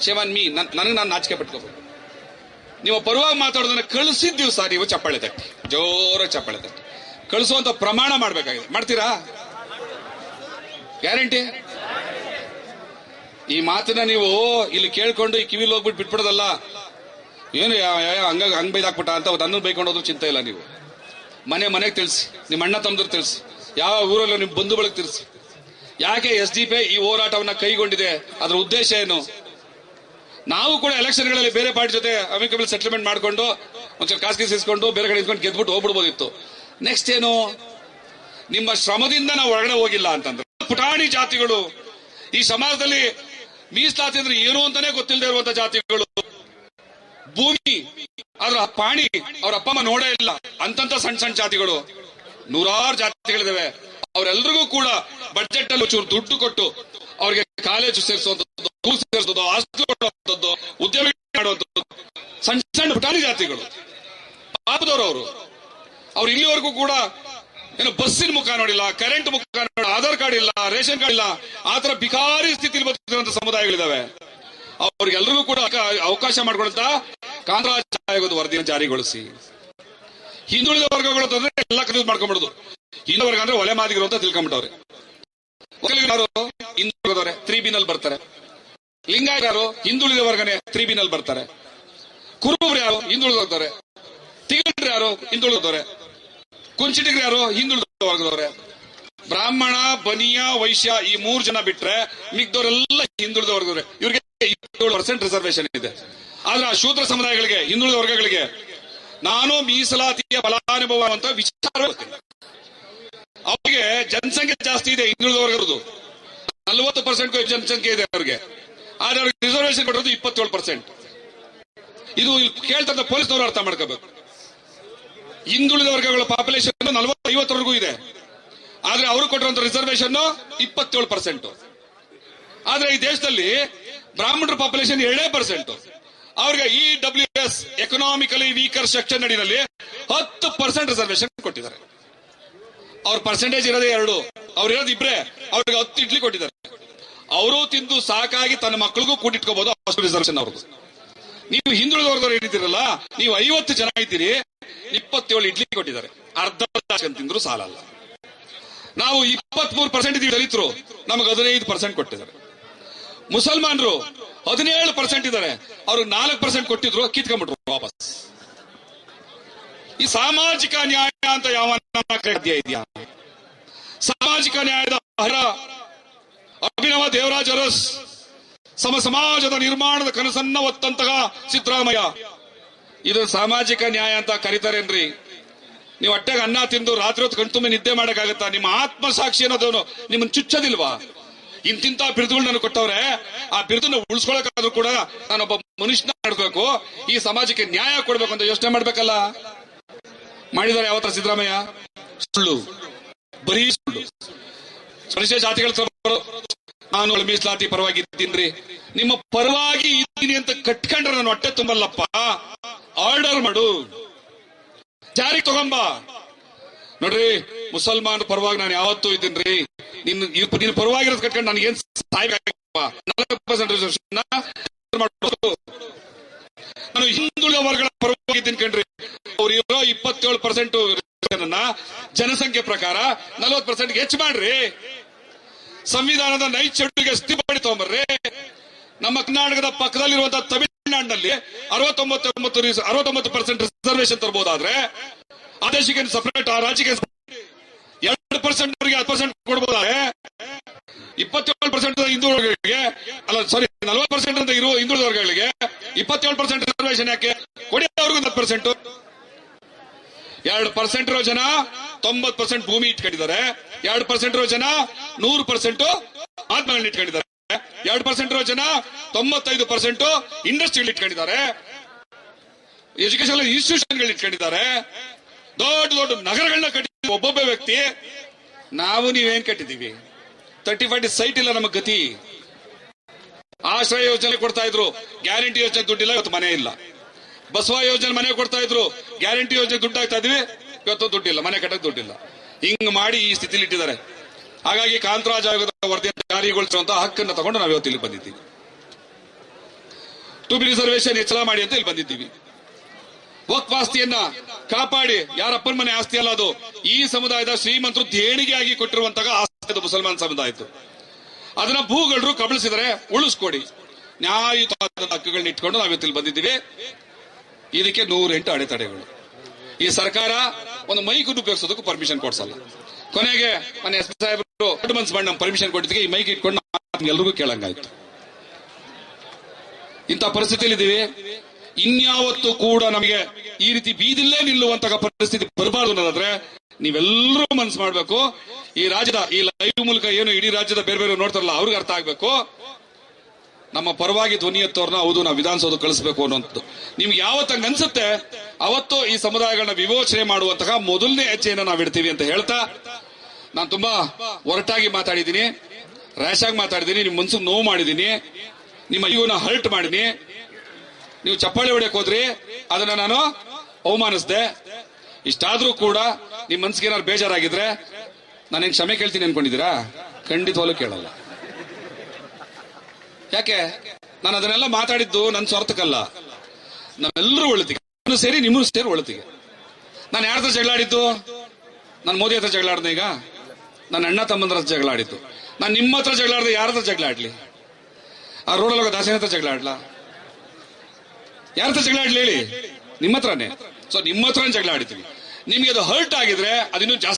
Shame on me. ನನಗೆ ನಾನು ನಾಚಿಕೆ ಪಟ್ಕೋಬೇಕು. ನೀವು ಪರವಾಗಿ ಮಾತಾಡೋದನ್ನ ಕಳಿಸಿದ್ದೀವಿ ಸರ್, ನೀವು ಚಪ್ಪಾಳೆ ತಟ್ಟಿ. ಜೋರ ಚಪ್ಪಾಳೆ ತಟ್ಟಿ. ಕಳಿಸುವಂತ ಪ್ರಮಾಣ ಮಾಡ್ಬೇಕಾಗಿದೆ. ಮಾಡ್ತೀರಾ? ಗ್ಯಾರಂಟಿ? ಈ ಮಾತನ್ನ ನೀವು ಇಲ್ಲಿ ಕೇಳ್ಕೊಂಡು ಈ ಕಿವಿಲಿ ಹೋಗ್ಬಿಟ್ಟು ಬಿಟ್ಬಿಡೋದಲ್ಲ. ಏನು ಹಂಗ ಹಂಗ್ ಬೈದಾಕ್ಬಿಟ್ಟ ಅಂತ ನನ್ನನ್ನು ಬೈಕೊಂಡು ಹೋದ್ರು ಚಿಂತೆ ಇಲ್ಲ ನೀವು. ಮನೆ ಮನೆಗೆ ತಿಳಿಸಿ ನಿಮ್ಮ ಅಣ್ಣ ತಮ್ಮದ್ರು ತಿಳಿಸಿ, ಯಾವ ಊರಲ್ಲೂ ನಿಮ್ಮ ಬಂಧು ಬಳಗ ತಿಳಿಸಿ. ಯಾಕೆ ಎಸ್ ಡಿ ಪಿ ಈ ಹೋರಾಟವನ್ನ ಕೈಗೊಂಡಿದೆ? ಅದರ ಉದ್ದೇಶ ಏನು? ನಾವು ಕೂಡ ಎಲೆಕ್ಷನ್ಗಳಲ್ಲಿ ಬೇರೆ ಪಾರ್ಟಿ ಜೊತೆ ಅಮಿಕಬಲ್ ಸೆಟಲ್ಮೆಂಟ್ ಮಾಡ್ಕೊಂಡು, ಒಂದ್ಸಲ ಖಾಸಗಿ ಸೇರಿಸ್ಕೊಂಡು, ಬೇರೆ ಕಡೆ ಇಸ್ಕೊಂಡು ಗೆದ್ಬಿಟ್ಟು ಹೋಗ್ಬಿಡ್ಬೋದಿತ್ತು. ನೆಕ್ಸ್ಟ್ ಏನು? ನಿಮ್ಮ ಶ್ರಮದಿಂದ ನಾವು ಹೊರಗಡೆ ಹೋಗಿಲ್ಲ ಅಂತಂದ್ರೆ. ಪುಟಾಣಿ ಜಾತಿಗಳು, ಈ ಸಮಾಜದಲ್ಲಿ ಮೀಸಲಾತಿ ಅಂದ್ರೆ ಏನು ಅಂತಾನೆ ಗೊತ್ತಿಲ್ಲದೆ ಇರುವಂತ ಜಾತಿಗಳು. ಭೂಮಿ, ಅವರ ಪಾಣಿ, ಅವ್ರ ಅಪ್ಪ ಅಮ್ಮ ನೋಡೇ ಇಲ್ಲ. ಅಂತಂತ ಸಣ್ಣ ಸಣ್ಣ ಜಾತಿಗಳು. ನೂರಾರು ಜಾತಿಗಳಿದಾವೆ. ಅವರೆಲ್ಲರಿಗೂ ಕೂಡ ಬಜೆಟ್ ಅಲ್ಲಿ ಚೂರು ದುಡ್ಡು ಕೊಟ್ಟು ಅವ್ರಿಗೆ ಕಾಲೇಜು ಸೇರಿಸುವಂತದ್ದು ಸ್ಕೂಲ್ ಸೇರಿಸೋದು ಆಸ್ತಿ ಕೊಡುವಂತದ್ದು ಉದ್ಯಮ ಮಾಡುವಂತದ್ದು ಸಣ್ಣ ಸಣ್ಣ ಪುಟಾಣಿ ಜಾತಿಗಳು. ಪಾಪದವರು ಅವರು. ಅವ್ರು ಇಲ್ಲಿವರೆಗೂ ಕೂಡ ಏನು ಬಸ್ಸಿನ ಮುಖ ನೋಡಿಲ್ಲ ಕರೆಂಟ್ ಮುಖ ನೋಡಿಲ್ಲ, ಆಧಾರ್ ಕಾರ್ಡ್ ಇಲ್ಲ, ರೇಷನ್ ಕಾರ್ಡ್ ಇಲ್ಲ. ಆತರ ಬಿಕಾರಿ ಸ್ಥಿತಿಯಲ್ಲಿ ಬದುಕಿರುವಂತ ಸಮುದಾಯಗಳಿದಾವೆ. ಅವ್ರಿಗೆಲ್ರಿಗೂ ಕೂಡ ಅವಕಾಶ ಮಾಡ್ಕೊಳ್ತಾ ಕಾಂತರಾಜ್ ಆಯೋಗದ ವರದಿಯನ್ನು ಜಾರಿಗೊಳಿಸಿ. ಹಿಂದುಳಿದ ವರ್ಗಗಳು ಅಂತಂದ್ರೆ ಎಲ್ಲ ಕನ್ಫ್ಯೂಸ್ ಮಾಡ್ಕೊಂಡ್ಬಿಡುದು. ಹಿಂದುಳಿದ ವರ್ಗ ಅಂದ್ರೆ ಒಲೆ ಮಾದಿಗರು ಅಂತ ತಿಳ್ಕೊಂಡ್ಬಿಟ್ಟವ್ರೆ. ಹಿಂದುಳಿದವರೆ ತ್ರೀ ಬಿನಲ್ಲಿ ಬರ್ತಾರೆ. ಲಿಂಗಾಯತರು ಹಿಂದುಳಿದ ವರ್ಗನೆ ತ್ರೀ ಬಿನಲ್ಲಿ ಬರ್ತಾರೆ. ಕುರುಬರು ಯಾರು? ಹಿಂದುಳಿದವ್ರೆ ತಿಗಂಡ್ರು ಯಾರು? ಹಿಂದುಳಿದವ್ರೆ ಕುಂಚಿಟಿಗರು ಯಾರು? ಹಿಂದುಳಿದ ವರ್ಗದವ್ರೆ. ಬ್ರಾಹ್ಮಣ, ಬನಿಯ, ವೈಶ್ಯ ಈ ಮೂರು ಜನ ಬಿಟ್ರೆ ಮಿಗ್ದವರೆಲ್ಲ ಹಿಂದುಳಿದ ವರ್ಗದವ್ರೆ. ಇವ್ರಿಗೆ ಇಪ್ಪತ್ತೇಳು ಪರ್ಸೆಂಟ್ ರಿಸರ್ವೇಶನ್ ಇದೆ. ಆದ್ರೆ ಆ ಶೂದ್ರ ಸಮುದಾಯಗಳಿಗೆ, ಹಿಂದುಳಿದ ವರ್ಗಗಳಿಗೆ ನಾನು ಮೀಸಲಾತಿಯ ಫಲಾನುಭವ ಅಂತ ವಿಚಾರ ಅವರಿಗೆ ಜನಸಂಖ್ಯೆ ಜಾಸ್ತಿ ಇದೆ ಹಿಂದುಳಿದ ವರ್ಗದ್ದು ನಲ್ವತ್ತು ಪರ್ಸೆಂಟ್ ಜನಸಂಖ್ಯೆ ಇದೆ ಅವರಿಗೆ. ಆದ್ರೆ ಅವ್ರಿಗೆ ರಿಸರ್ವೇಶನ್ ಕೊಟ್ಟಿರೋದು ಇಪ್ಪತ್ತೇಳು ಪರ್ಸೆಂಟ್ ಇದು ಇಲ್ಲಿ ಪೊಲೀಸ್ ಪೊಲೀಸ್ನವರು ಅರ್ಥ ಮಾಡ್ಕೋಬೇಕು. ಹಿಂದುಳಿದ ವರ್ಗಗಳ ಪಾಪ್ಯುಲೇಷನ್ ನಲವತ್ತು, ಐವತ್ತರವರೆಗೂ ಇದೆ. ಆದ್ರೆ ಅವರು ಕೊಟ್ಟಿರುವಂತ ರಿಸರ್ವೇಶನ್ ಇಪ್ಪತ್ತೇಳು ಪರ್ಸೆಂಟ್ ಆದ್ರೆ ಈ ದೇಶದಲ್ಲಿ ಬ್ರಾಹ್ಮಣರ ಪಾಪ್ಯುಲೇಷನ್ ಎರಡೇ ಪರ್ಸೆಂಟ್ ಅವ್ರಿಗೆ E W S economically weaker section ಅಡಿನಲ್ಲಿ ಹತ್ತು ಪರ್ಸೆಂಟ್ ರಿಸರ್ವೇಶನ್ ಕೊಟ್ಟಿದ್ದಾರೆ. ಅವ್ರ ಪರ್ಸೆಂಟೇಜ್ ಇರೋದೇ ಎರಡು. ಅವ್ರು ಇರೋದು ಇಬ್ರೆ. ಅವ್ರಿಗೆ ಹತ್ತು ಇಡ್ಲಿ ಕೊಟ್ಟಿದ್ದಾರೆ. ಅವರು ತಿಂದು ಸಾಕಾಗಿ ತನ್ನ ಮಕ್ಕಳಿಗೂ ಕೂಡಿಟ್ಕೋಬಹುದು ಅಷ್ಟು ರಿಸರ್ವೇಶನ್ ಅವ್ರದ್ದು ನೀವು ಹಿಂದುಳಿದ ವರ್ಗದವ್ರು ಏನಿದ್ದೀರಲ್ಲ, ನೀವು ಐವತ್ತು ಜನ ಇದ್ದೀರಿ, ಇಪ್ಪತ್ತೇಳು ಇಡ್ಲಿ ಕೊಟ್ಟಿದ್ದಾರೆ. ಅರ್ಧ ತಿಂದ್ರು ಸಾಲಲ್ಲ. ನಾವು ಇಪ್ಪತ್ಮೂರು ಪರ್ಸೆಂಟ್ ಇದ್ದೀವಿ ದಲಿತರು. ನಮಗೆ ಹದಿನೈದು ಪರ್ಸೆಂಟ್ ಕೊಟ್ಟಿದ್ದಾರೆ. ಮುಸಲ್ಮಾನರು ಹದಿನೇಳು ಪರ್ಸೆಂಟ್ ಇದ್ದಾರೆ. ಅವ್ರಿಗೆ ನಾಲ್ಕು ಪರ್ಸೆಂಟ್ ಕೊಟ್ಟಿದ್ರು, ಕಿತ್ಕೊಂಡ್ಬಿಟ್ರು ವಾಪಸ್. ಈ ಸಾಮಾಜಿಕ ನ್ಯಾಯ ಅಂತ ಯಾವ ಇದೆಯಾ? ಸಾಮಾಜಿಕ ನ್ಯಾಯದ ಹರ ಅಭಿನವ ದೇವರಾಜ ಅರಸ್, ಸಮ ಸಮಾಜದ ನಿರ್ಮಾಣದ ಕನಸನ್ನ ಒತ್ತಂತಹ ಸಿದ್ದರಾಮಯ್ಯ. ಇದು ಸಾಮಾಜಿಕ ನ್ಯಾಯ ಅಂತ ಕರೀತಾರೇನ್ರಿ? ನೀವು ಹೊಟ್ಟೆಗೆ ಅನ್ನ ತಿಂದು ರಾತ್ರಿ ಹೊತ್ತು ಕಣ್ತುಂಬಿ ನಿದ್ದೆ ಮಾಡಕ್ಕಾಗತ್ತಾ? ನಿಮ್ಮ ಆತ್ಮಸಾಕ್ಷಿ ಅನ್ನೋದು ನಿಮ್ಮನ್ನು ಚುಚ್ಚದಿಲ್ವಾ? ಇಂತಿಂತ ಬಿರುದುಗಳು ನನಗೆ ಕೊಟ್ಟವ್ರೆ, ಆ ಬಿರುದನ್ನ ಉಳಿಸ್ಕೊಳಕಾದ್ರೂ ಕೂಡ ನಾನೊಬ್ಬ ಮನುಷ್ಯನ ಮಾಡ್ಬೇಕು, ಈ ಸಮಾಜಕ್ಕೆ ನ್ಯಾಯ ಕೊಡ್ಬೇಕು ಅಂತ ಯೋಚನೆ ಮಾಡ್ಬೇಕಲ್ಲ? ಮಾಡಿದಾರೆ ಯಾವತ್ತ ಸಿದ್ದರಾಮಯ್ಯ? ಸುಳ್ಳು. ಬರೀ ಸುಳ್ಳು. ಪರಿಶಿಷ್ಟ ಜಾತಿಗಳ ನಾನು ಮೀಸಲಾತಿ ಪರವಾಗಿ ಇದ್ದೀನಿ ನಿಮ್ಮ ಪರವಾಗಿ ಇದ್ದೀನಿ ಅಂತ ಕಟ್ಕೊಂಡ್ರೆ ನಾನು ಹೊಟ್ಟೆ ತುಂಬಲ್ಲಪ್ಪ. ಆರ್ಡರ್ ಮಾಡು. ಜಾರಿಗೆ ತಗೊಂಬ. ನೋಡ್ರಿ ಮುಸಲ್ಮಾನ ಪರವಾಗಿ ನಾನು ಯಾವತ್ತೂ ಇದ್ದೀನ್ರಿ. ನಿನ್ನ ನಿನ್ ನಿನ್ನ ಪರವಾಗಿರೋದು ಕಟ್ಕೊಂಡು ನನಗೆ ಏನ್ ಸಾಯ್ಬೇಕಪ್ಪ ನಾಲ್ಕು ಪರ್ಸೆಂಟ್ ಮಾಡೋದು ನಾನು ಹಿಂದುಳಿದ ವರ್ಗಗಳ ಪರವಾಗಿ ಇದ್ದೀನಿ ಕಣ್ರಿ. ಅವ್ರು ಇರೋ ಇಪ್ಪತ್ತೇಳು ಪರ್ಸೆಂಟ್ ಜನಸಂಖ್ಯೆ ಪ್ರಕಾರ ನಲವತ್ ಪರ್ಸೆಂಟ್ ಹೆಚ್ಚು ಮಾಡ್ರಿ. ಸಂವಿಧಾನದ ನೈಚುಡಿಗೆ ಮಾಡಿ ತಗೊಂಬರ್ರಿ. ನಮ್ಮ ಕರ್ನಾಟಕದ ಪಕ್ಕದಲ್ಲಿರುವಂತಹ ತಮಿಳುನಾಡಿನಲ್ಲಿ ಅರವತ್ತೊಂಬತ್ತು ಅರವತ್ತೊಂಬತ್ತು ಪರ್ಸೆಂಟ್ ರಿಸರ್ವೇಶನ್ ತರಬಹುದಾದ್ರೆ ಆ ದೇಶಕ್ಕೆ ಸಪರೇಟ್ ಆ ರಾಜ್ಯಕ್ಕೆ ಎರಡು ಪರ್ಸೆಂಟ್ ಅವರಿಗೆ ಹತ್ತು ಪರ್ಸೆಂಟ್ ಕೊಡ್ಬೋದ? ಇಪ್ಪತ್ತೇಳು ಪರ್ಸೆಂಟ್ ಹಿಂದುಳಿಗೆ ಅಲ್ಲ ಸಾರಿ ನಲವತ್ತು ಪರ್ಸೆಂಟ್ ಅಂತ ಇರುವ ಹಿಂದುಳಿದ ವರ್ಗಗಳಿಗೆ ಇಪ್ಪತ್ತೇಳು ಪರ್ಸೆಂಟ್ ರಿಸರ್ವೇಶನ್ ಯಾಕೆ? ಕೊಡಿ ಅವ್ರಿಗೂ ಹತ್ತು ಪರ್ಸೆಂಟ್ ಎರಡು ಪರ್ಸೆಂಟ್ ಇರೋ ಜನ ತೊಂಬತ್ ಪರ್ಸೆಂಟ್ ಭೂಮಿ ಇಟ್ಕೊಂಡಿದ್ದಾರೆ. ಎರಡು ಪರ್ಸೆಂಟ್ ಇರೋ ಜನ ನೂರು ಪರ್ಸೆಂಟ್ ಆತ್ಮಗಳನ್ನ ಇಟ್ಕೊಂಡಿದ್ದಾರೆ. ಎರಡು ಪರ್ಸೆಂಟ್ ಇರೋ ಜನ ತೊಂಬತ್ತೈದು ಪರ್ಸೆಂಟ್ ಇಂಡಸ್ಟ್ರಿಗಳು ಇಟ್ಕೊಂಡಿದ್ದಾರೆ. ಎಜುಕೇಶನ್ ಇನ್ಸ್ಟಿಟ್ಯೂಷನ್ಗಳು ಇಟ್ಕೊಂಡಿದ್ದಾರೆ. ದೊಡ್ಡ ದೊಡ್ಡ ನಗರಗಳನ್ನ ಕಟ್ಟಿದ್ವಿ ಒಬ್ಬೊಬ್ಬ ವ್ಯಕ್ತಿ, ನಾವು ನೀವೇನ್ ಕಟ್ಟಿದೀವಿ ತರ್ಟಿ ಫಾರ್ಟಿ ಸೈಟ್ ಇಲ್ಲ ನಮ್ಮ ಗತಿ. ಆಶ್ರಯ ಯೋಜನೆ ಕೊಡ್ತಾ ಇದ್ರು, ಗ್ಯಾರಂಟಿ ಯೋಜನೆ ದುಡ್ಡಿಲ್ಲ, ಇವತ್ತು ಮನೆ ಇಲ್ಲ. ಬಸವ ಯೋಜನೆ ಮನೆ ಕೊಡ್ತಾ ಇದ್ರು, ಗ್ಯಾರಂಟಿ ಯೋಜನೆ ದುಡ್ಡು ಹಾಕ್ತಾ ಇದ್ವಿ, ಇವತ್ತು ದುಡ್ಡಿಲ್ಲ, ಮನೆ ಕಟ್ಟಕ್ ದುಡ್ಡಿಲ್ಲ. ಹಿಂಗ್ ಮಾಡಿ ಈ ಸ್ಥಿತಿಲಿ ಇಟ್ಟಿದ್ದಾರೆ. ಹಾಗಾಗಿ ಕಾಂತರಾಜ್ ಆಯೋಗದ ವರದಿಯನ್ನು ಜಾರಿಗೊಳಿಸುವಂತ ಹಕ್ಕನ್ನು ತಗೊಂಡು ನಾವು ಇವತ್ತು ಇಲ್ಲಿ ಬಂದಿದ್ದೀವಿ. ಟು ಬಿ ರಿಸರ್ವೇಶನ್ ಹೆಚ್ಚಳ ಮಾಡಿ ಅಂತ ಇಲ್ಲಿ ಬಂದಿದ್ದೀವಿ. ವಕ್ಫ್ ಆಸ್ತಿಯನ್ನ ಕಾಪಾಡಿ ಯಾರಪ್ಪನ ಮನೆ ಆಸ್ತಿ ಅಲ್ಲ ಅದು. ಈ ಸಮುದಾಯದ ಶ್ರೀಮಂತರು ದೇಣಿಗೆಯಾಗಿ ಕೊಟ್ಟಿರುವಂತಹ ಆಸ್ತಿ ಅದು ಮುಸಲ್ಮಾನ್ ಸಮುದಾಯದ್ದು. ಅದನ್ನ ಭೂಗಳರು ಕಬಳಿಸಿದರೆ ಉಳಿಸ್ಕೊಡಿ. ನ್ಯಾಯಯುತ ಹಕ್ಕುಗಳನ್ನ ಇಟ್ಕೊಂಡು ನಾವು ಇವತ್ತು ಇಲ್ಲಿ ಬಂದಿದ್ದೀವಿ. ಇದಕ್ಕೆ ನೂರೆಂಟು ಅಡೆತಡೆಗಳು. ಈ ಸರ್ಕಾರ ಒಂದು ಮೈಕ್ ಉಪಯೋಗಿಸೋದಕ್ಕೂ ಪರ್ಮಿಷನ್ ಕೊಡ್ಸಲ್ಲ. ಕೊನೆಗೆ ಮನೆ ಎಸ್ ಪಿ ಸಾಹೇಬರು ಮನ್ಸ್ ಮಾಡಿ ನಮ್ಗೆ ಪರ್ಮಿಷನ್ ಕೊಟ್ಟಿದ್ದಕ್ಕೆ ಈ ಮೈಕ್ ಇಟ್ಕೊಂಡು ಎಲ್ರಿಗೂ ಕೇಳಂಗಾಯ್ತು. ಇಂಥ ಪರಿಸ್ಥಿತಿಯಲ್ಲಿ ಇದೀವಿ ಇನ್ಯಾವತ್ತೂ ಕೂಡ ನಮಗೆ ಈ ರೀತಿ ಬೀದಿಲ್ಲೇ ನಿಲ್ಲುವಂತಹ ಪರಿಸ್ಥಿತಿ ಬರಬಾರ್ದು ಅನ್ನೋದಾದ್ರೆ ನೀವೆಲ್ಲರೂ ಮನ್ಸು ಮಾಡ್ಬೇಕು. ಈ ರಾಜ್ಯದ, ಈ ಲೈವ್ ಮೂಲಕ ಏನು ಇಡೀ ರಾಜ್ಯದ ಬೇರೆ ಬೇರೆ ನೋಡ್ತಾರಲ್ಲ, ಅವ್ರಿಗೆ ಅರ್ಥ ಆಗ್ಬೇಕು. ನಮ್ಮ ಪರವಾಗಿ ಧ್ವನಿ ಎತ್ತೋರ್ನ ಹೌದು, ನಾವು ವಿಧಾನಸೌಧ ಕಳಿಸ್ಬೇಕು ಅನ್ನೋದು ನಿಮ್ಗೆ ಯಾವತ್ತಂಗ ಅನ್ಸುತ್ತೆ? ಅವತ್ತು ಈ ಸಮುದಾಯಗಳನ್ನ ವಿವೋಚನೆ ಮಾಡುವಂತಹ ಮೊದಲನೇ ಹೆಜ್ಜೆಯನ್ನು ನಾವು ಇಡ್ತೀವಿ ಅಂತ ಹೇಳ್ತಾ ನಾನು ತುಂಬಾ ಒರಟಾಗಿ ಮಾತಾಡಿದ್ದೀನಿ. ರ್ಯಾಶ್ ಆಗಿ ಮಾತಾಡಿದ್ದೀನಿ, ನಿಮ್ ಮನ್ಸಿಗೆ ನೋವು ಮಾಡಿದ್ದೀನಿ. ನಿಮ್ಮ ಅಯ್ಯೋನ ಹರ್ಟ್ ಮಾಡಿದ್ದೀನಿ ನೀವು ಚಪ್ಪಾಳೆ ಹೊಡೆಯಕ್ ಹೋದ್ರಿ, ಅದನ್ನ ನಾನು ಅವಮಾನಿಸ್ದೆ. ಇಷ್ಟಾದ್ರೂ ಕೂಡ ನಿಮ್ ಮನ್ಸಿಗೆ ಏನಾದ್ರು ಬೇಜಾರಾಗಿದ್ರೆ ನಾನೇನ್ ಕ್ಷಮೆ ಕೇಳ್ತೀನಿ ಅನ್ಕೊಂಡಿದ್ದೀರಾ? ಖಂಡಿತವಾಗ್ಲೂ ಕೇಳಲ್ಲ. ಯಾಕೆ? ನಾನು ಅದನ್ನೆಲ್ಲ ಮಾತಾಡಿದ್ದು ನನ್ನ ಸ್ವಾರ್ಥಕ್ಕಲ್ಲ. ನಮ್ಮೆಲ್ಲರೂ ಒಳತಿಗೆ. ನಾನು ಸೇರಿ ನಿಮ್ಮೂ ಸೇರಿ ಒಳತಿಗೆ. ನಾನು ಯಾರ ಹತ್ರ ಜಗಳ ಆಡಿದ್ದು? ನಾನು ಮೋದಿ ಹತ್ರ ಜಗಳ ಆಡ್ದೆ ಈಗ. ನನ್ನ ಅಣ್ಣ ತಮ್ಮಂದ್ರ ಹತ್ರ ಜಗಳ ಆಡಿದ್ದು. ನಾನು ನಿಮ್ಮ ಹತ್ರ ಜಗಳ ಆಡ್ದೆ ಯಾರ ಹತ್ರ ಜಗಳ ಆಡ್ಲಿ? ಆ ರೋಡಲ್ಲಿ ಹೋಗೋ ದಾಸನ ಹತ್ರ ಜಗಳ ಆಡ್ಲಾ? ಯಾರ ಹತ್ರ ಜಗಳ ಆಡ್ಲಿ ಹೇಳಿ? ನಿಮ್ಮ ಹತ್ರನೇ. ಸೊ ನಿಮ್ಮ ಹತ್ರ ಜಗಳ ಆಡ್ತೀವಿ ನಿಮ್ಗೆ ಅದು ಹರ್ಟ್ ಆಗಿದ್ರೆ ಅದಿನ್ನೂ ಜಾಸ್ತಿ